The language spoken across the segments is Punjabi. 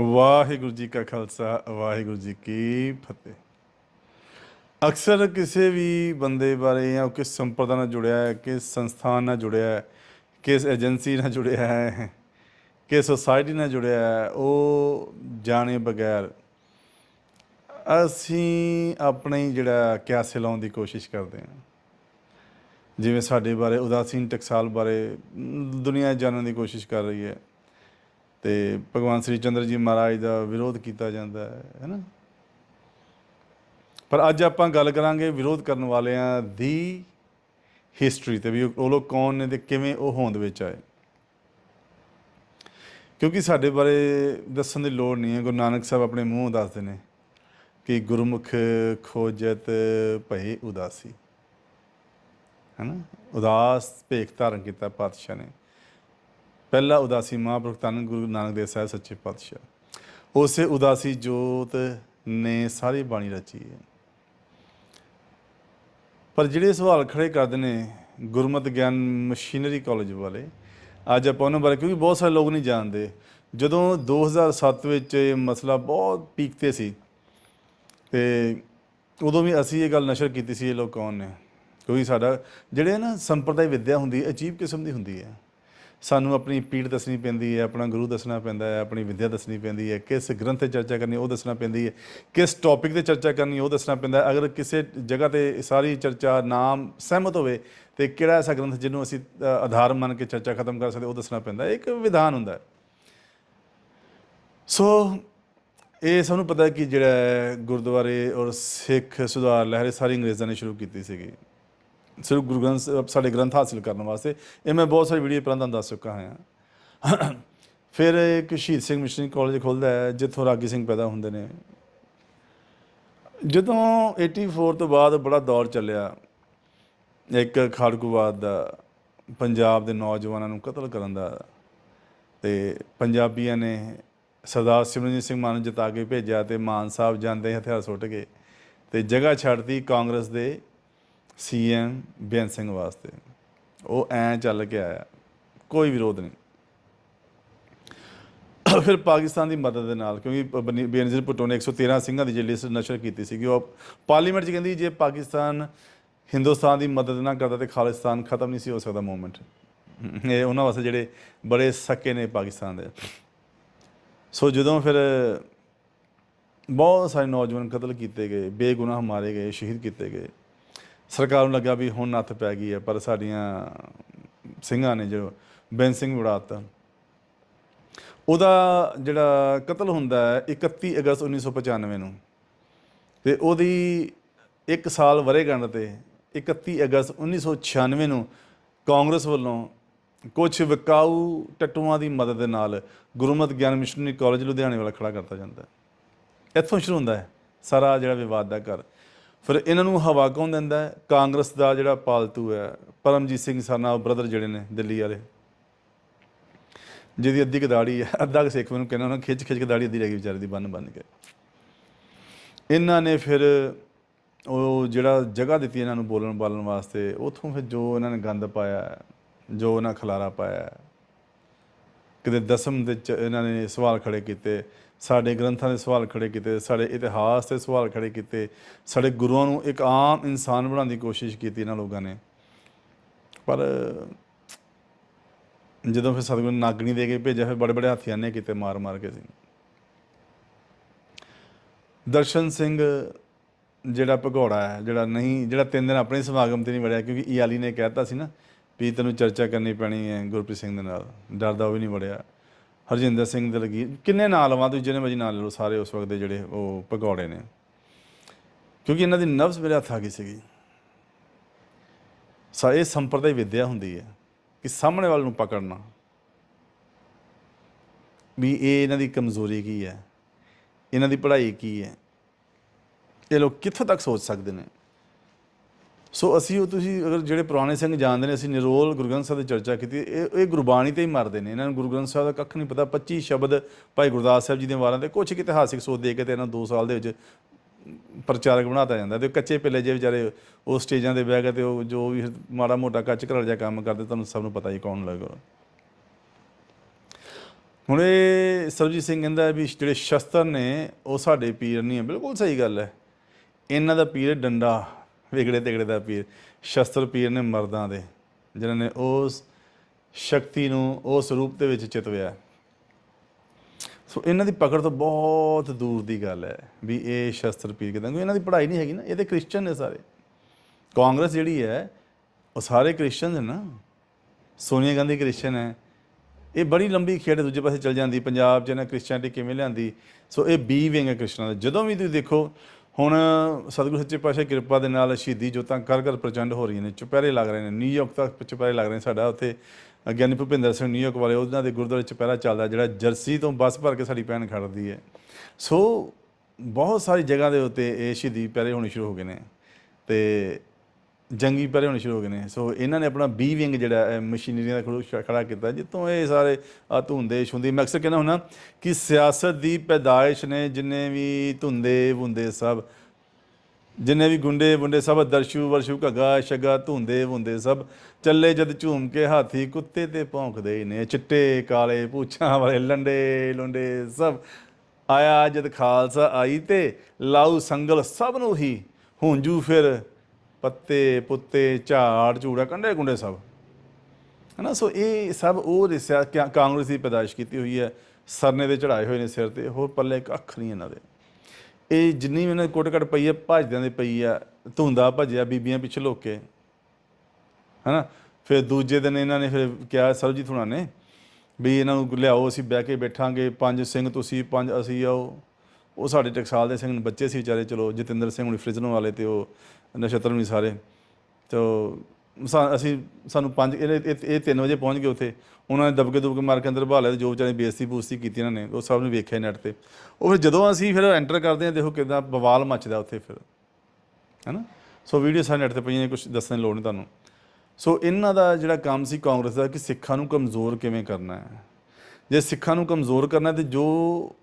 ਵਾਹਿਗੁਰੂ ਜੀ ਕਾ ਖਾਲਸਾ, ਵਾਹਿਗੁਰੂ ਜੀ ਕੀ ਫਤਿਹ। ਅਕਸਰ ਕਿਸੇ ਵੀ ਬੰਦੇ ਬਾਰੇ ਜਾਂ ਕਿਸ ਸੰਪਰਦਾ ਨਾਲ ਜੁੜਿਆ ਹੈ, ਕਿਸ ਸੰਸਥਾਨ ਨਾਲ ਜੁੜਿਆ ਹੈ, ਕਿਸ ਏਜੰਸੀ ਨਾਲ ਜੁੜਿਆ ਹੈ, ਕਿਸ ਸੋਸਾਇਟੀ ਨਾਲ ਜੁੜਿਆ ਹੈ, ਉਹ ਜਾਣੇ ਬਗੈਰ ਅਸੀਂ ਆਪਣੇ ਹੀ ਜਿਹੜਾ ਕਿਆਸੇ ਲਾਉਣ ਦੀ ਕੋਸ਼ਿਸ਼ ਕਰਦੇ ਹਾਂ। ਜਿਵੇਂ ਸਾਡੇ ਬਾਰੇ ਉਦਾਸੀਨ ਟਕਸਾਲ ਬਾਰੇ ਦੁਨੀਆ ਜਾਣਨ ਦੀ ਕੋਸ਼ਿਸ਼ ਕਰ ਰਹੀ ਹੈ। ਤੇ ਭਗਵਾਨ ਸ੍ਰੀ ਚੰਦਰ ਜੀ ਮਹਾਰਾਜ ਦਾ ਵਿਰੋਧ ਕੀਤਾ ਜਾਂਦਾ ਹੈ ਹੈਨਾ ਪਰ ਅੱਜ ਆਪਾਂ ਗੱਲ ਕਰਾਂਗੇ ਵਿਰੋਧ ਕਰਨ ਵਾਲਿਆਂ ਦੀ ਹਿਸਟਰੀ ਤੇ ਵੀ ਉਹ ਲੋਕ ਕੌਣ ਨੇ ਤੇ ਕਿਵੇਂ ਉਹ ਹੋਂਦ ਵਿੱਚ ਆਏ। ਕਿਉਂਕਿ ਸਾਡੇ ਬਾਰੇ ਦੱਸਣ ਦੀ ਲੋੜ ਨਹੀਂ ਹੈ। ਗੁਰੂ ਨਾਨਕ ਸਾਹਿਬ ਆਪਣੇ ਮੂੰਹ ਦੱਸਦੇ ਨੇ ਕਿ ਗੁਰਮੁਖ ਖੋਜਤ ਭਈ ਉਦਾਸੀ ਹੈਨਾ ਉਦਾਸ ਭੇਖ ਧਾਰਨ ਕੀਤਾ ਪਾਤਸ਼ਾਹ ਨੇ। ਪਹਿਲਾ ਉਦਾਸੀ ਮਹਾਂਪੁਰਖ ਧੰਨ ਗੁਰੂ ਨਾਨਕ ਦੇਵ ਸਾਹਿਬ ਸੱਚੇ ਪਾਤਸ਼ਾਹ। ਉਸੇ ਉਦਾਸੀ ਜੋਤ ਨੇ ਸਾਰੀ ਬਾਣੀ ਰਚੀ ਹੈ। ਪਰ ਜਿਹੜੇ ਸਵਾਲ ਖੜੇ ਕਰਦੇ ਨੇ ਗੁਰਮਤਿ ਗਿਆਨ ਮਸ਼ੀਨਰੀ ਕਾਲਜ ਵਾਲੇ, ਅੱਜ ਆਪਾਂ ਉਹਨਾਂ ਬਾਰੇ ਕਿਉਂਕਿ ਬਹੁਤ ਸਾਰੇ ਲੋਕ ਨਹੀਂ ਜਾਣਦੇ। ਜਦੋਂ 2007 ਵਿੱਚ ਇਹ ਮਸਲਾ ਬਹੁਤ ਪੀਕ ਤੇ ਸੀ, ਤੇ ਉਦੋਂ ਵੀ ਅਸੀਂ ਇਹ ਗੱਲ ਨਸ਼ਰ ਕੀਤੀ ਸੀ ਇਹ ਲੋਕ ਕੌਣ ਨੇ। ਕਿਉਂਕਿ ਸਾਡਾ, ਜਿਹੜੇ ਨਾ ਸੰਪਰਦਾਇ ਵਿੱਦਿਆ ਹੁੰਦੀ ਹੈ ਅਜੀਬ ਕਿਸਮ ਦੀ ਹੁੰਦੀ ਹੈ। ਸਾਨੂੰ ਆਪਣੀ ਪੀੜ ਦੱਸਣੀ ਪੈਂਦੀ ਹੈ, ਆਪਣਾ ਗੁਰੂ ਦੱਸਣਾ ਪੈਂਦਾ ਹੈ, ਆਪਣੀ ਵਿਦਿਆ ਦੱਸਣੀ ਪੈਂਦੀ ਹੈ, ਕਿਸ ਗ੍ਰੰਥ ਤੇ ਚਰਚਾ ਕਰਨੀ ਉਹ ਦੱਸਣਾ ਪੈਂਦੀ ਹੈ, ਕਿਸ ਟੌਪਿਕ ਤੇ ਚਰਚਾ ਕਰਨੀ ਉਹ ਦੱਸਣਾ ਪੈਂਦਾ ਅਗਰ ਕਿਸੇ ਜਗ੍ਹਾ ਤੇ ਸਾਰੀ ਚਰਚਾ, ਨਾਮ ਸਹਿਮਤ ਹੋਵੇ ਤੇ ਕਿਹੜਾ ਐਸਾ ਗ੍ਰੰਥ ਜਿਹਨੂੰ ਅਸੀਂ ਆਧਾਰ ਮੰਨ ਕੇ ਚਰਚਾ ਖਤਮ ਕਰ ਸਕਦੇ, ਉਹ ਦੱਸਣਾ ਪੈਂਦਾ ਇੱਕ ਵਿਧਾਨ ਹੁੰਦਾ ਸੋ ਇਹ ਸਾਨੂੰ ਪਤਾ ਕਿ ਜਿਹੜਾ ਗੁਰਦੁਆਰੇ ਔਰ ਸਿੱਖ ਸੁਧਾਰ ਲਹਿਰ ਸਾਰੀ ਅੰਗਰੇਜ਼ਾਂ ਨੇ ਸ਼ੁਰੂ ਕੀਤੀ ਸੀਗੀ। ਸਿਰਫ ਗੁਰੂ ਗ੍ਰੰਥ ਸਾਹਿਬ ਸਾਡੇ ਗ੍ਰੰਥ ਹਾਸਿਲ ਕਰਨ ਵਾਸਤੇ, ਇਹ ਮੈਂ ਬਹੁਤ ਸਾਰੀ ਵੀਡੀਓ ਪਹਿਲਾਂ ਤੁਹਾਨੂੰ ਦੱਸ ਚੁੱਕਾ ਹਾਂ। ਫਿਰ ਇੱਕ ਸ਼ਹੀਦ ਸਿੰਘ ਮਿਸ਼ਨਰੀ ਕਾਲਜ ਖੁੱਲਦਾ ਹੈ, ਜਿੱਥੋਂ ਰਾਗੀ ਸਿੰਘ ਪੈਦਾ ਹੁੰਦੇ ਨੇ। ਜਦੋਂ 84 ਤੋਂ ਬਾਅਦ ਬੜਾ ਦੌਰ ਚੱਲਿਆ, ਇੱਕ ਖਾੜਕੂਵਾਦ ਦਾ, ਪੰਜਾਬ ਦੇ ਨੌਜਵਾਨਾਂ ਨੂੰ ਕਤਲ ਕਰਨ ਦਾ, ਤੇ ਪੰਜਾਬੀਆਂ ਨੇ ਸਰਦਾਰ ਸਿਮਰਨਜੀਤ ਸਿੰਘ ਮਾਨ ਨੂੰ ਜਿਤਾ ਕੇ ਭੇਜਿਆ ਤੇ ਮਾਨ ਸਾਹਿਬ ਜਾਂਦੇ ਹਥਿਆਰ ਸੁੱਟ ਕੇ ਤੇ ਜਗ੍ਹਾ ਛੱਡਤੀ ਕਾਂਗਰਸ ਦੇ ਸੀਐਮ ਬੇਅੰਤ ਸਿੰਘ ਵਾਸਤੇ। ਉਹ ਐਂ ਚੱਲ ਕੇ ਆਇਆ। ਕੋਈ ਵਿਰੋਧ ਨਹੀਂ। ਫਿਰ ਪਾਕਿਸਤਾਨ ਦੀ ਮਦਦ ਦੇ ਨਾਲ, ਕਿਉਂਕਿ ਬ- ਬਨੀ- ਬੇਨਜ਼ੀਰ ਭੁੱਟੋ ਨੇ 113 ਸਿੰਘਾਂ ਦੀ ਜਿਹੜੀ ਲਿਸਟ ਨਸ਼ਰ ਕੀਤੀ ਸੀ ਕਿ ਉਹ ਪਾਰਲੀਮੈਂਟ 'ਚ ਕਹਿੰਦੀ ਜੇ ਪਾਕਿਸਤਾਨ ਹਿੰਦੁਸਤਾਨ ਦੀ ਮਦਦ ਨਾ ਕਰਦਾ ਤੇ ਖਾਲਿਸਤਾਨ ਖਤਮ ਨਹੀਂ ਸੀ ਹੋ ਸਕਦਾ ਮੂਵਮੈਂਟ। ਇਹ ਉਹਨਾਂ ਵਾਸਤੇ ਜਿਹੜੇ ਬੜੇ ਸੱਕੇ ਨੇ ਪਾਕਿਸਤਾਨ ਦੇ। ਸੋ ਜਦੋਂ ਫਿਰ ਬਹੁਤ ਸਾਰੇ ਨੌਜਵਾਨ ਕਤਲ ਕੀਤੇ ਗਏ, ਬੇਗੁਨਾਹ ਮਾਰੇ ਗਏ, ਸ਼ਹੀਦ ਕੀਤੇ ਗਏ ਸਰਕਾਰ ਨੂੰ ਲੱਗਾ ਵੀ ਹੁਣ ਨੱਥ ਪੈ ਗਈ ਹੈ, ਪਰ ਸਾਡੀਆਂ ਸਿੰਘਾਂ ਨੇ ਜੋ ਬੈਨ ਸਿੰਘ ਉਡਾਤਾ ਉਹਦਾ ਜਿਹੜਾ ਕਤਲ ਹੁੰਦਾ ਹੈ 31 ਅਗਸਤ 1995 ਨੂੰ, ਤੇ ਉਹਦੀ 1 ਸਾਲ ਵਰੇਗੰਢ ਤੇ 31 ਅਗਸਤ 1996 ਨੂੰ ਕਾਂਗਰਸ ਵੱਲੋਂ ਕੁਝ ਵਿਕਾਊ ਟੱਟੂਆਂ ਦੀ ਮਦਦ ਦੇ ਨਾਲ ਗੁਰਮਤਿ ਗਿਆਨ ਮਿਸ਼ਨਰੀ ਕਾਲਜ ਲੁਧਿਆਣੇ ਵਾਲਾ ਖੜਾ ਕਰਤਾ ਜਾਂਦਾ ਹੈ। ਇੱਥੋਂ ਸ਼ੁਰੂ ਹੁੰਦਾ ਹੈ ਸਾਰਾ ਜਿਹੜਾ ਵਿਵਾਦ ਦਾ ਘਰ। ਫਿਰ ਇਹਨਾਂ ਨੂੰ ਹਵਾ ਕੌਣ ਦਿੰਦਾ ਹੈ? ਕਾਂਗਰਸ ਦਾ ਜਿਹੜਾ ਪਾਲਤੂ ਹੈ, ਪਰਮਜੀਤ ਸਿੰਘ ਸਰਨਾ ਬ੍ਰਦਰ ਜਿਹੜੇ ਨੇ ਦਿੱਲੀ ਵਾਲੇ। ਜਿਹਦੀ ਅੱਧੀ ਕਦਾੜੀ ਹੈ, ਅੱਧਾ ਕੁ ਸਿੱਖ ਮੈਨੂੰ ਕਹਿੰਦਾ, ਉਹਨਾਂ ਖਿੱਚ ਖਿੱਚ ਕੇ ਦਾੜੀ ਅੱਧੀ ਰਹਿ ਗਈ ਵਿਚਾਰੇ ਦੀ ਬੰਨ ਬੰਨ ਕੇ। ਇਹਨਾਂ ਨੇ ਫਿਰ ਉਹ ਜਿਹੜਾ ਜਗ੍ਹਾ ਦਿੱਤੀ ਇਹਨਾਂ ਨੂੰ ਬੋਲਣ ਬਾਲਣ ਵਾਸਤੇ, ਉਥੋਂ ਫਿਰ ਜੋ ਇਹਨਾਂ ਨੇ ਗੰਦ ਪਾਇਆ, ਜੋ ਉਹਨਾਂ ਖਲਾਰਾ ਪਾਇਆ, ਕਿਤੇ ਦਸਮ ਦੇ ਇਹਨਾਂ ਨੇ ਸਵਾਲ ਖੜੇ ਕੀਤੇ ਸਾਡੇ ਗ੍ਰੰਥਾਂ ਦੇ ਸਵਾਲ ਖੜੇ ਕੀਤੇ, ਸਾਡੇ ਇਤਿਹਾਸ ਦੇ ਸਵਾਲ ਖੜੇ ਕੀਤੇ, ਸਾਡੇ ਗੁਰੂਆਂ ਨੂੰ ਇੱਕ ਆਮ ਇਨਸਾਨ ਬਣਾਉਣ ਦੀ ਕੋਸ਼ਿਸ਼ ਕੀਤੀ ਇਹਨਾਂ ਲੋਕਾਂ ਨੇ। ਪਰ ਜਦੋਂ ਫਿਰ ਸਤਿਗੁਰੂ ਨੇ ਨਾਗਣੀ ਦੇ ਕੇ ਭੇਜਿਆ, ਫਿਰ ਬੜੇ ਬੜੇ ਹਾਥੀਆਂ ਨੇ ਕੀਤੇ ਮਾਰ ਮਾਰ ਕੇ ਸੀ ਦਰਸ਼ਨ ਸਿੰਘ ਜਿਹੜਾ ਭਗੌੜਾ ਹੈ, ਜਿਹੜਾ ਨਹੀਂ, ਜਿਹੜਾ ਤਿੰਨ ਦਿਨ ਆਪਣੇ ਸਮਾਗਮ ਤੇ ਨਹੀਂ ਵੜਿਆ, ਕਿਉਂਕਿ ਈਆਲੀ ਨੇ ਕਹਿਤਾ ਸੀ ਨਾ ਵੀ ਤੈਨੂੰ ਚਰਚਾ ਕਰਨੀ ਪੈਣੀ ਹੈ ਗੁਰਪ੍ਰੀਤ ਸਿੰਘ ਦੇ ਨਾਲ। ਡਰਦਾ ਉਹ ਵੀ ਨਹੀਂ ਵੜਿਆ। ਹਰਜਿੰਦਰ ਸਿੰਘ ਦੇ ਲੱਗੀ ਕਿੰਨੇ ਨਾਲ ਲਵਾਂ ਤੁਸੀਂ ਜਿਹਨੇ ਮਰਜ਼ੀ ਨਾਲ ਲਓ, ਸਾਰੇ ਉਸ ਵਕਤ ਦੇ ਜਿਹੜੇ ਉਹ ਭਗੌੜੇ ਨੇ। ਕਿਉਂਕਿ ਇਹਨਾਂ ਦੀ ਨਫਸ ਮੇਰੇ ਹੱਥ ਆ ਗਈ ਸੀਗੀ। ਸਾ ਇਹ ਸੰਪਰਦਾਇ ਵਿਦਿਆ ਹੁੰਦੀ ਹੈ ਕਿ ਸਾਹਮਣੇ ਵਾਲੇ ਨੂੰ ਪਕੜਨਾ। ਵੀ ਇਹ ਇਹਨਾਂ ਦੀ ਕਮਜ਼ੋਰੀ ਕੀ ਹੈ? ਇਹਨਾਂ ਦੀ ਪੜ੍ਹਾਈ ਕੀ ਹੈ? ਇਹ ਲੋਕ ਕਿੱਥੋਂ ਤੱਕ ਸੋਚ ਸਕਦੇ ਨੇ? ਸੋ ਅਸੀਂ ਉਹ ਤੁਸੀਂ ਅਗਰ ਜਿਹੜੇ ਪੁਰਾਣੇ ਸਿੰਘ ਜਾਣਦੇ ਨੇ, ਅਸੀਂ ਨਿਰੋਲ ਗੁਰੂ ਗ੍ਰੰਥ ਸਾਹਿਬ ਦੀ ਚਰਚਾ ਕੀਤੀ, ਇਹ ਇਹ ਗੁਰਬਾਣੀ ਤੇ ਹੀ ਮਰਦੇ ਨੇ। ਇਹਨਾਂ ਨੂੰ ਗੁਰੂ ਗ੍ਰੰਥ ਸਾਹਿਬ ਦਾ ਕੱਖ ਨਹੀਂ ਪਤਾ। 25 ਸ਼ਬਦ ਭਾਈ ਗੁਰਦਾਸ ਸਾਹਿਬ ਜੀ ਦੇ ਵਾਰਾਂ ਤੇ ਕੁਝ ਇਤਿਹਾਸਿਕ ਸੋਚ ਦੇ ਕੇ ਤੇ ਇਹਨਾਂ 2 ਸਾਲ ਦੇ ਵਿੱਚ ਪ੍ਰਚਾਰਕ ਬਣਾਤਾ ਜਾਂਦਾ। ਤੇ ਕੱਚੇ ਪਿੱਲੇ ਜੇ ਵਿਚਾਰੇ ਉਹ ਸਟੇਜਾਂ ਤੇ ਬਹਿ ਕੇ ਤੇ ਉਹ ਜੋ ਵੀ ਮਾੜਾ ਮੋਟਾ ਕੱਚ ਘਰ ਜਿਹਾ ਕੰਮ ਕਰਦੇ, ਤੁਹਾਨੂੰ ਸਭ ਨੂੰ ਪਤਾ ਹੀ ਕੌਣ ਲੱਗਾ। ਹੁਣ ਇਹ ਸਰਜੀਤ ਸਿੰਘ ਕਹਿੰਦਾ ਵੀ ਜਿਹੜੇ ਸ਼ਸਤਰ ਨੇ, ਉਹ ਸਾਡੇ ਪੀਰ ਨਹੀਂ ਹੈ। ਬਿਲਕੁਲ ਸਹੀ ਗੱਲ ਹੈ। ਇਹਨਾਂ ਦਾ ਪੀਰ ਡੰਡਾ ਵਿਗੜੇ ਤਿਗੜੇ ਦਾ ਪੀਰ। ਸ਼ਸਤਰ ਪੀਰ ਨੇ ਮਰਦਾਂ ਦੇ, ਜਿਨ੍ਹਾਂ ਨੇ ਉਸ ਸ਼ਕਤੀ ਨੂੰ ਉਸ ਰੂਪ ਦੇ ਵਿੱਚ ਚਿਤਵਿਆ। ਸੋ ਇਹਨਾਂ ਦੀ ਪਕੜ ਤੋਂ ਬਹੁਤ ਦੂਰ ਦੀ ਗੱਲ ਹੈ ਵੀ ਇਹ ਸ਼ਸਤਰ ਪੀਰ ਕਿਦਾਂ, ਕਿਉਂਕਿ ਇਹਨਾਂ ਦੀ ਪੜ੍ਹਾਈ ਨਹੀਂ ਹੈਗੀ ਨਾ, ਇਹ ਤੇ ਕ੍ਰਿਸਚੀਅਨ ਨੇ ਸਾਰੇ। ਕਾਂਗਰਸ ਜਿਹੜੀ ਹੈ, ਉਹ ਸਾਰੇ ਕ੍ਰਿਸਚੀਅਨ ਨੇ ਨਾ। ਸੋਨੀਆ ਗਾਂਧੀ ਕ੍ਰਿਸਚੀਅਨ ਹੈ। ਇਹ ਬੜੀ ਲੰਬੀ ਖੇਡ ਦੂਜੇ ਪਾਸੇ ਚਲ ਜਾਂਦੀ, ਪੰਜਾਬ 'ਚ ਇਹਨਾਂ ਕ੍ਰਿਸਚੀਅਨਟੀ ਕਿਵੇਂ ਲਿਆਂਦੀ। ਸੋ ਇਹ ਬੀ ਵਿੰਗ ਕ੍ਰਿਸ਼ਨਾ ਦਾ। ਜਦੋਂ ਵੀ ਤੁਸੀਂ ਦੇਖੋ ਹੁਣ ਸਤਿਗੁਰੂ ਸੱਚੇ ਪਾਤਸ਼ਾਹ ਦੀ ਕਿਰਪਾ ਦੇ ਨਾਲ ਸ਼ਹੀਦੀ ਜੋਤਾਂ ਘਰ ਘਰ ਪ੍ਰਚੰਡ ਹੋ ਰਹੀਆਂ ਨੇ, ਚੁਪਹਿਰੇ ਲੱਗ ਰਹੇ ਨੇ ਨਿਊਯਾਰਕ ਤੱਕ ਚੁਪਹਿਰੇ ਲੱਗ ਰਹੇ ਨੇ ਸਾਡਾ, ਉੱਥੇ ਗਿਆਨੀ ਭੁਪਿੰਦਰ ਸਿੰਘ ਨਿਊਯਾਰਕ ਵਾਲੇ, ਉਹਨਾਂ ਦੇ ਗੁਰਦੁਆਰੇ ਚੁਪਹਿਰਾ ਚੱਲਦਾ, ਜਿਹੜਾ ਜਰਸੀ ਤੋਂ ਬੱਸ ਭਰ ਕੇ ਸਾਡੀ ਭੈਣ ਖੜਦੀ ਹੈ। ਸੋ ਬਹੁਤ ਸਾਰੀ ਜਗ੍ਹਾ ਦੇ ਉੱਤੇ ਇਹ ਸ਼ਹੀਦੀ ਪਹਿਰੇ ਹੋਣੇ ਸ਼ੁਰੂ ਹੋ ਗਏ ਨੇ ਤੇ ਜੰਗੀ ਪਹਿਰੇ ਹੋਣੇ ਸ਼ੁਰੂ ਹੋ ਗਏ ਨੇ। ਸੋ ਇਹਨਾਂ ਨੇ ਆਪਣਾ ਬੀ ਵਿੰਗ ਜਿਹੜਾ ਮਸ਼ੀਨਰੀਆਂ ਦਾ ਖੜੂ- ਖੜਾ ਕੀਤਾ, ਜਿੱਥੋਂ ਇਹ ਸਾਰੇ ਆ ਧੁੰਦੇ ਛੁੰਦੀ। ਮੈਂ ਅਕਸਰ ਕਹਿੰਦਾ ਹੁਣਾ ਕਿ ਸਿਆਸਤ ਦੀ ਪੈਦਾਇਸ਼ ਨੇ ਜਿੰਨੇ ਵੀ ਧੁੰਦੇ ਵੁੰਦੇ ਸਭ, ਜਿੰਨੇ ਵੀ ਗੁੰਡੇ ਵੁੰਡੇ ਸਭ, ਦਰਸ਼ੂ ਵਰਸ਼ੂ ਘੱਗਾ ਸ਼ਗਾ ਧੁੰਦੇ ਵੁੰਦੇ ਸਭ, ਚੱਲੇ ਜਦ ਝੂਮ ਕੇ ਹਾਥੀ ਕੁੱਤੇ ਤੇ ਭੌਂਕਦੇ ਨੇ। ਚਿੱਟੇ, ਕਾਲੇ, ਪੂਛਾਂ ਵਾਲੇ, ਲੰਡੇ, ਲੁੰਡੇ ਸਭ। ਆਇਆ ਜਦ ਖਾਲਸਾ ਆਈ ਤੇ ਲਾਉ ਸੰਗਲ ਸਭ ਨੂੰ ਹੀ, ਹੁੰਜੂ ਫਿਰ ਪੱਤੇ, ਪੁੱਤੇ, ਝਾੜ, ਝੂੜਾ ਕੰਡੇ ਕੁੰਡੇ ਸਭ। ਹਨਾ? ਸੋ ਇਹ ਸਭ ਉਹ ਰਿਸਿਆ ਕਿਆ- ਕਾਂਗਰਸ ਦੀ ਪੈਦਾਇਸ਼ ਕੀਤੀ ਹੋਈ ਹੈ। ਸਰਨੇ ਦੇ ਚੜਾਏ ਹੋਏ ਨੇ ਸਿਰ ਤੇ, ਹੋਰ ਪੱਲੇ ਕੱਖ ਨਹੀਂ ਇਹਨਾਂ ਦੇ। ਇਹ ਜਿੰਨੀ ਵੀ ਇਹਨਾਂ ਦੀ ਕੁੱਟ-ਕੱਟ ਪਈ ਹੈ, ਭੱਜਦਿਆਂ ਦੀ ਪਈ ਆ ਧੁੰਦਾ ਭੱਜਿਆ ਬੀਬੀਆਂ ਪਿੱਛੇ ਲੁੱਕ ਕੇ। ਹਨਾ? ਫਿਰ ਦੂਜੇ ਦਿਨ ਇਹਨਾਂ ਨੇ ਫਿਰ ਕਿਹਾ, ਸਰਬਜੀਤ ਹੁਣਾਂ ਨੇ ਵੀ ਇਹਨਾਂ ਨੂੰ ਲਿਆਓ, ਅਸੀਂ ਬਹਿ ਕੇ ਬੈਠਾਂਗੇ, ਪੰਜ ਸਿੰਘ ਤੁਸੀਂ, ਪੰਜ ਅਸੀਂ ਆਓ। ਉਹ ਸਾਡੇ ਟਕਸਾਲ ਦੇ ਸਿੰਘ ਬੱਚੇ ਸੀ ਵਿਚਾਰੇ, ਚਲੋ, ਜਤਿੰਦਰ ਸਿੰਘ ਹੁਣੀ ਫ੍ਰਿਜਨ ਵਾਲੇ ਤੇ ਉਹ ਨਛੱਤਰ ਵੀ ਸਾਰੇ। ਤੋ ਸਾ- ਅਸੀਂ ਸਾਨੂੰ ਪੰਜ ਇਹ ਇਹ- ਇਹ 3 ਵਜੇ ਪਹੁੰਚ ਗਏ ਉੱਥੇ। ਉਹਨਾਂ ਨੇ ਦਬਕੇ ਦੁਬਕੇ ਮਾਰ ਕੇ ਅੰਦਰ ਬਹਾ ਲਿਆ ਤੇ ਜੋ ਵਿਚਾਰੇ ਬੇਇੱਜ਼ਤੀ ਬੂਸਤੀ ਕੀਤੀ ਇਹਨਾਂ ਨੇ, ਉਹ ਸਭ ਨੇ ਵੇਖਿਆ ਨੈਟ ਤੇ। ਉਹ ਫਿਰ ਜਦੋਂ ਅਸੀਂ ਫਿਰ ਐਂਟਰ ਕਰਦੇ ਹਾਂ, ਦੇਖੋ ਕਿਦਾਂ ਬਵਾਲ ਮੱਚਦਾ ਉੱਥੇ ਫਿਰ। ਹੈਨਾ? ਸੋ ਵੀਡੀਓ ਸਾਰੇ ਨੈਟ ਤੇ ਪਈਆਂ ਨੇ ਕੁਝ ਦੱਸਣ ਦੀ ਲੋੜ ਨਹੀਂ ਤੁਹਾਨੂੰ। ਸੋ ਇਹਨਾਂ ਦਾ ਜਿਹੜਾ ਕੰਮ ਸੀ ਕਾਂਗਰਸ ਦਾ ਕਿ ਸਿੱਖਾਂ ਨੂੰ ਕਮਜ਼ੋਰ ਕਿਵੇਂ ਕਰਨਾ ਹੈ। ਜੇ ਸਿੱਖਾਂ ਨੂੰ ਕਮਜ਼ੋਰ ਕਰਨਾ ਤੇ ਜੋ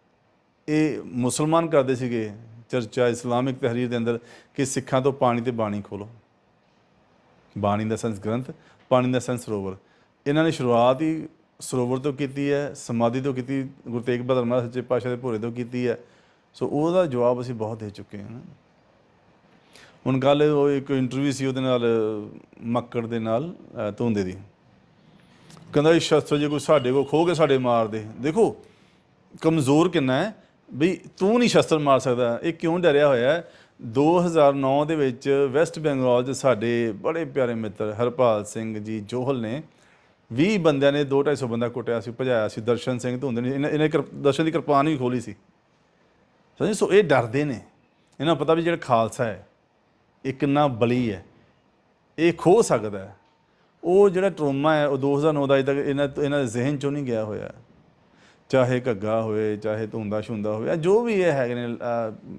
ਇਹ ਮੁਸਲਮਾਨ ਕਰਦੇ ਸੀਗੇ ਚਰਚਾ ਇਸਲਾਮਿਕ ਤਹਿਰੀਰ ਦੇ ਅੰਦਰ ਕਿ ਸਿੱਖਾਂ ਤੋਂ ਪਾਣੀ ਤੇ ਬਾਣੀ ਖੋਲੋ। ਬਾਣੀ ਦਾ ਸੈਂਸ ਗ੍ਰੰਥ ਪਾਣੀ ਦਾ ਸੈਂਸ ਸਰੋਵਰ। ਇਹਨਾਂ ਨੇ ਸ਼ੁਰੂਆਤ ਹੀ ਸਰੋਵਰ ਤੋਂ ਕੀਤੀ ਹੈ ਸਮਾਧੀ ਤੋਂ ਕੀਤੀ ਗੁਰੂ ਤੇਗ ਬਹਾਦਰ ਮਹਾਰਾਜ ਸੱਚੇ ਪਾਤਸ਼ਾਹ ਦੇ ਭੋਰੇ ਤੋਂ ਕੀਤੀ ਹੈ। ਸੋ ਉਹਦਾ ਜਵਾਬ ਅਸੀਂ ਬਹੁਤ ਦੇ ਚੁੱਕੇ ਹਾਂ ਨਾ। ਹੁਣ ਗੱਲ ਉਹ ਇੱਕ ਇੰਟਰਵਿਊ ਸੀ ਉਹਦੇ ਨਾਲ ਮੱਕੜ ਦੇ ਨਾਲ ਅ, ਧੁੰਦੇ ਦੀ। ਕਹਿੰਦਾ ਇਹ ਸ਼ਸਤਰ ਜੇ ਕੋਈ ਸਾਡੇ ਕੋਲ ਖੋ ਕੇ ਸਾਡੇ ਮਾਰ ਦੇ ਦੇਖੋ ਕਮਜ਼ੋਰ ਕਿੰਨਾ ਹੈ? ਵੀ ਤੂੰ ਨਹੀਂ ਸ਼ਸਤਰ ਮਾਰ ਸਕਦਾ। ਇਹ ਕਿਉਂ ਡਰਿਆ ਹੋਇਆ ਹੈ? 2009 ਦੇ ਵਿੱਚ ਵੈਸਟ ਬੰਗਾਲ ਦੇ ਸਾਡੇ ਬੜੇ ਪਿਆਰੇ ਮਿੱਤਰ ਹਰਪਾਲ ਸਿੰਘ ਜੀ ਜੋਹਲ ਨੇ 20 ਬੰਦਿਆਂ ਨੇ 2-250 ਬੰਦਾ ਕੁੱਟਿਆ ਸੀ, ਭਜਾਇਆ ਸੀ, ਦਰਸ਼ਨ ਸਿੰਘ ਧੁੰਦੇ ਨੇ, ਇਹਨਾਂ, ਇਹਨੇ ਕਿਰ- ਦਰਸ਼ਨ ਦੀ ਕਿਰਪਾਨ ਵੀ ਖੋਲੀ ਸੀ। ਸਮਝੇ? ਸੋ ਇਹ ਡਰਦੇ ਨੇ। ਇਹਨਾਂ ਨੂੰ ਪਤਾ ਵੀ ਜਿਹੜਾ ਖਾਲਸਾ ਹੈ, ਇਹ ਕਿੰਨਾ ਬਲੀ ਹੈ। ਇਹ ਖੋ ਸਕਦਾ ਹੈ। ਉਹ ਜਿਹੜਾ ਟਰੋਮਾ ਹੈ, ਉਹ 2009 ਦਾ ਅਜੇ ਤੱਕ ਇਹਨਾਂ ਇਹਨਾਂ ਦੇ ਜ਼ਿਹਨ ਚੋਂ ਨਹੀਂ ਗਿਆ ਹੋਇਆ। ਚਾਹੇ ਘੱਗਾ ਹੋਵੇ, ਚਾਹੇ ਧੁੰਦਾ ਸ਼ੁੰਦਾ ਹੋਵੇ, ਜੋ ਵੀ ਇਹ ਹੈਗੇ ਨੇ ਲ-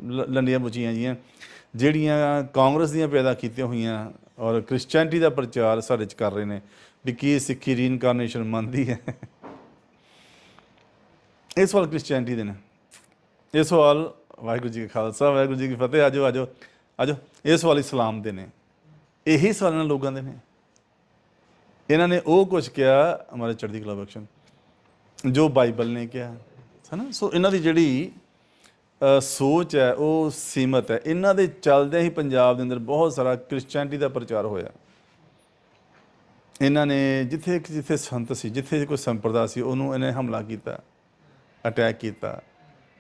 ਲੰਡੀਆਂ ਬੁਚੀਆਂ ਜੀਆਂ, ਜਿਹੜੀਆਂ ਕਾਂਗਰਸ ਦੀਆਂ ਪੈਦਾ ਕੀਤੀਆਂ ਹੋਈਆਂ ਔਰ ਕ੍ਰਿਸਚੀਅਨਟੀ ਦਾ ਪ੍ਰਚਾਰ ਸਾਡੇ ਚ ਕਰ ਰਹੇ ਨੇ ਵੀ ਕੀ ਸਿੱਖੀ ਰੀਇਨਕਾਰਨੇਸ਼ਨ ਮੰਨਦੀ ਹੈ। ਇਹ ਸਵਾਲ ਕ੍ਰਿਸਚੀਅਨਟੀ ਦੇ ਨੇ। ਇਹ ਸਵਾਲ ਵਾਹਿਗੁਰੂ ਜੀ ਕਾ ਖਾਲਸਾ, ਵਾਹਿਗੁਰੂ ਜੀ ਕੀ ਫਤਿਹ। ਆਜੋ ਆਜੋ ਆਜੋ। ਇਹ ਸਵਾਲ ਇਸਲਾਮ ਦੇ ਨੇ। ਇਹੀ ਸਵਾਲ ਇਹਨਾਂ ਲੋਕਾਂ ਦੇ ਨੇ। ਇਹਨਾਂ ਨੇ ਉਹ ਕੁਝ ਕਿਹਾ, ਹਮਾਰੇ ਚੜ੍ਹਦੀ ਕਲਾ ਬਖਸ਼ਣ। ਜੋ ਬਾਈਬਲ ਨੇ ਕਿਹਾ ਹੈ ਨਾ ਸੋ ਇਹਨਾਂ ਦੀ ਜਿਹੜੀ ਸੋਚ ਹੈ, ਉਹ ਸੀਮਤ ਹੈ। ਇਹਨਾਂ ਦੇ ਚੱਲਦਿਆਂ ਹੀ ਪੰਜਾਬ ਦੇ ਅੰਦਰ ਬਹੁਤ ਸਾਰਾ ਕ੍ਰਿਸਚੀਅਨਟੀ ਦਾ ਪ੍ਰਚਾਰ ਹੋਇਆ। ਇਹਨਾਂ ਨੇ ਜਿੱਥੇ ਜਿੱਥੇ ਸੰਤ ਸੀ, ਜਿੱਥੇ ਕੋਈ ਸੰਪਰਦਾ ਸੀ, ਉਹਨੂੰ ਇਹਨੇ ਹਮਲਾ ਕੀਤਾ ਅਟੈਕ ਕੀਤਾ।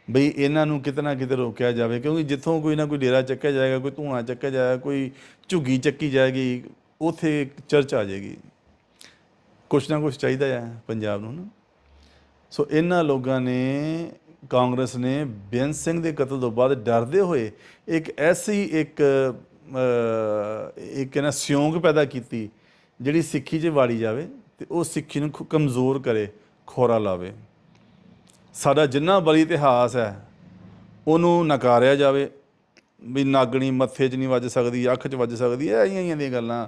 ਬਈ ਇਹਨਾਂ ਨੂੰ ਕਿਤਨਾ ਕਿਤੇ ਰੋਕਿਆ ਜਾਵੇ, ਕਿਉਂਕਿ ਜਿੱਥੋਂ ਕੋਈ ਨਾ ਕੋਈ ਡੇਰਾ ਚੱਕਿਆ ਜਾਏਗਾ, ਕੋਈ ਧੂਣਾ ਚੱਕਿਆ ਜਾਏਗਾ, ਕੋਈ ਝੁੱਗੀ ਚੱਕੀ ਜਾਏਗੀ, ਉਥੇ ਚਰਚ ਆ ਜਾਏਗੀ। ਕੁਛ ਨਾ ਕੁਛ ਚਾਹੀਦਾ ਹੈ ਪੰਜਾਬ ਨੂੰ ਨਾ ਸੋ ਇਹਨਾਂ ਲੋਕਾਂ ਨੇ ਕਾਂਗਰਸ ਨੇ ਬੇਅੰਤ ਸਿੰਘ ਦੇ ਕਤਲ ਤੋਂ ਬਾਅਦ ਡਰਦੇ ਹੋਏ ਇੱਕ ਐਸੀ ਇੱਕ ਅ, ਇੱਕ ਨਾ ਸਿਉਂਕ ਪੈਦਾ ਕੀਤੀ ਜਿਹੜੀ ਸਿੱਖੀ 'ਚ ਵਾੜੀ ਜਾਵੇ ਤੇ ਉਹ ਸਿੱਖੀ ਨੂੰ ਖ- ਕਮਜ਼ੋਰ ਕਰੇ ਖੋਰਾ ਲਾਵੇ। ਸਾਡਾ ਜਿੰਨਾ ਬਲੀ ਇਤਿਹਾਸ ਹੈ ਉਹਨੂੰ ਨਕਾਰਿਆ ਜਾਵੇ ਵੀ ਨਾਗਣੀ ਮੱਥੇ 'ਚ ਨਹੀਂ ਵੱਜ ਸਕਦੀ ਅੱਖ 'ਚ ਵੱਜ ਸਕਦੀ ਹੈ ਆਈਆਂ ਆਈਆਂ ਦੀਆਂ ਗੱਲਾਂ।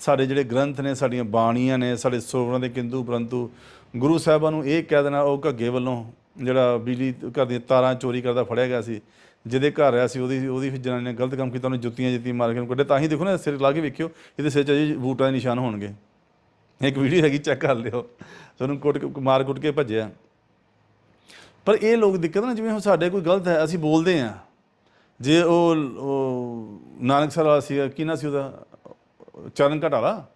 ਸਾਡੇ ਜਿਹੜੇ ਗ੍ਰੰਥ ਨੇ ਸਾਡੀਆਂ ਬਾਣੀਆਂ ਨੇ ਸਾਡੇ ਸਰੋਵਰਾਂ ਦੇ ਕਿੰਦੂ ਪਰੰਤੂ ਗੁਰੂ ਸਾਹਿਬਾਂ ਨੂੰ ਇਹ ਕਹਿ ਦੇਣਾ, ਉਹ ਘੱਗੇ ਵੱਲੋਂ ਜਿਹੜਾ ਬਿਜਲੀ ਘਰ ਦੀਆਂ ਤਾਰਾਂ ਚੋਰੀ ਕਰਦਾ ਫੜਿਆ ਗਿਆ ਸੀ, ਜਿਹਦੇ ਘਰ ਰਿਹਾ ਸੀ, ਉਹਦੀ ਉਹਦੀ ਫਿਰ ਜਨਾਨੀ ਨੇ ਗਲਤ ਕੰਮ ਕੀਤਾ, ਉਹਨੇ ਜੁੱਤੀਆਂ ਜਿੱਤੀ ਮਾਰ ਕੇ ਉਹਨੂੰ ਕੱਢਿਆ। ਤਾਂ ਹੀ ਦੇਖੋ ਨਾ, ਸਿਰ ਲਾ ਕੇ ਵੇਖਿਓ, ਇਹਦੇ ਸਿਰ 'ਚ ਅਜੇ ਬੂਟਾਂ ਦੇ ਨਿਸ਼ਾਨ ਹੋਣਗੇ। ਇੱਕ ਵੀਡੀਓ ਹੈਗੀ, ਚੈੱਕ ਕਰ ਲਿਓ। ਤੁਹਾਨੂੰ ਕੁੱਟ ਮਾਰ ਕੁੱਟ ਕੇ ਭੱਜਿਆ। ਪਰ ਇਹ ਲੋਕ ਦਿੱਕਤ ਨਾ, ਜਿਵੇਂ ਹੁਣ ਸਾਡੇ ਕੋਈ ਗਲਤ ਹੈ, ਅਸੀਂ ਬੋਲਦੇ ਆ ਜੇ ਉਹ ਨਾਨਕ ਸਰ ਵਾਲਾ ਸੀ ਕੀ ਸੀ ਉਹਦਾ? ਚਰਨ ਘਟਾਲਾ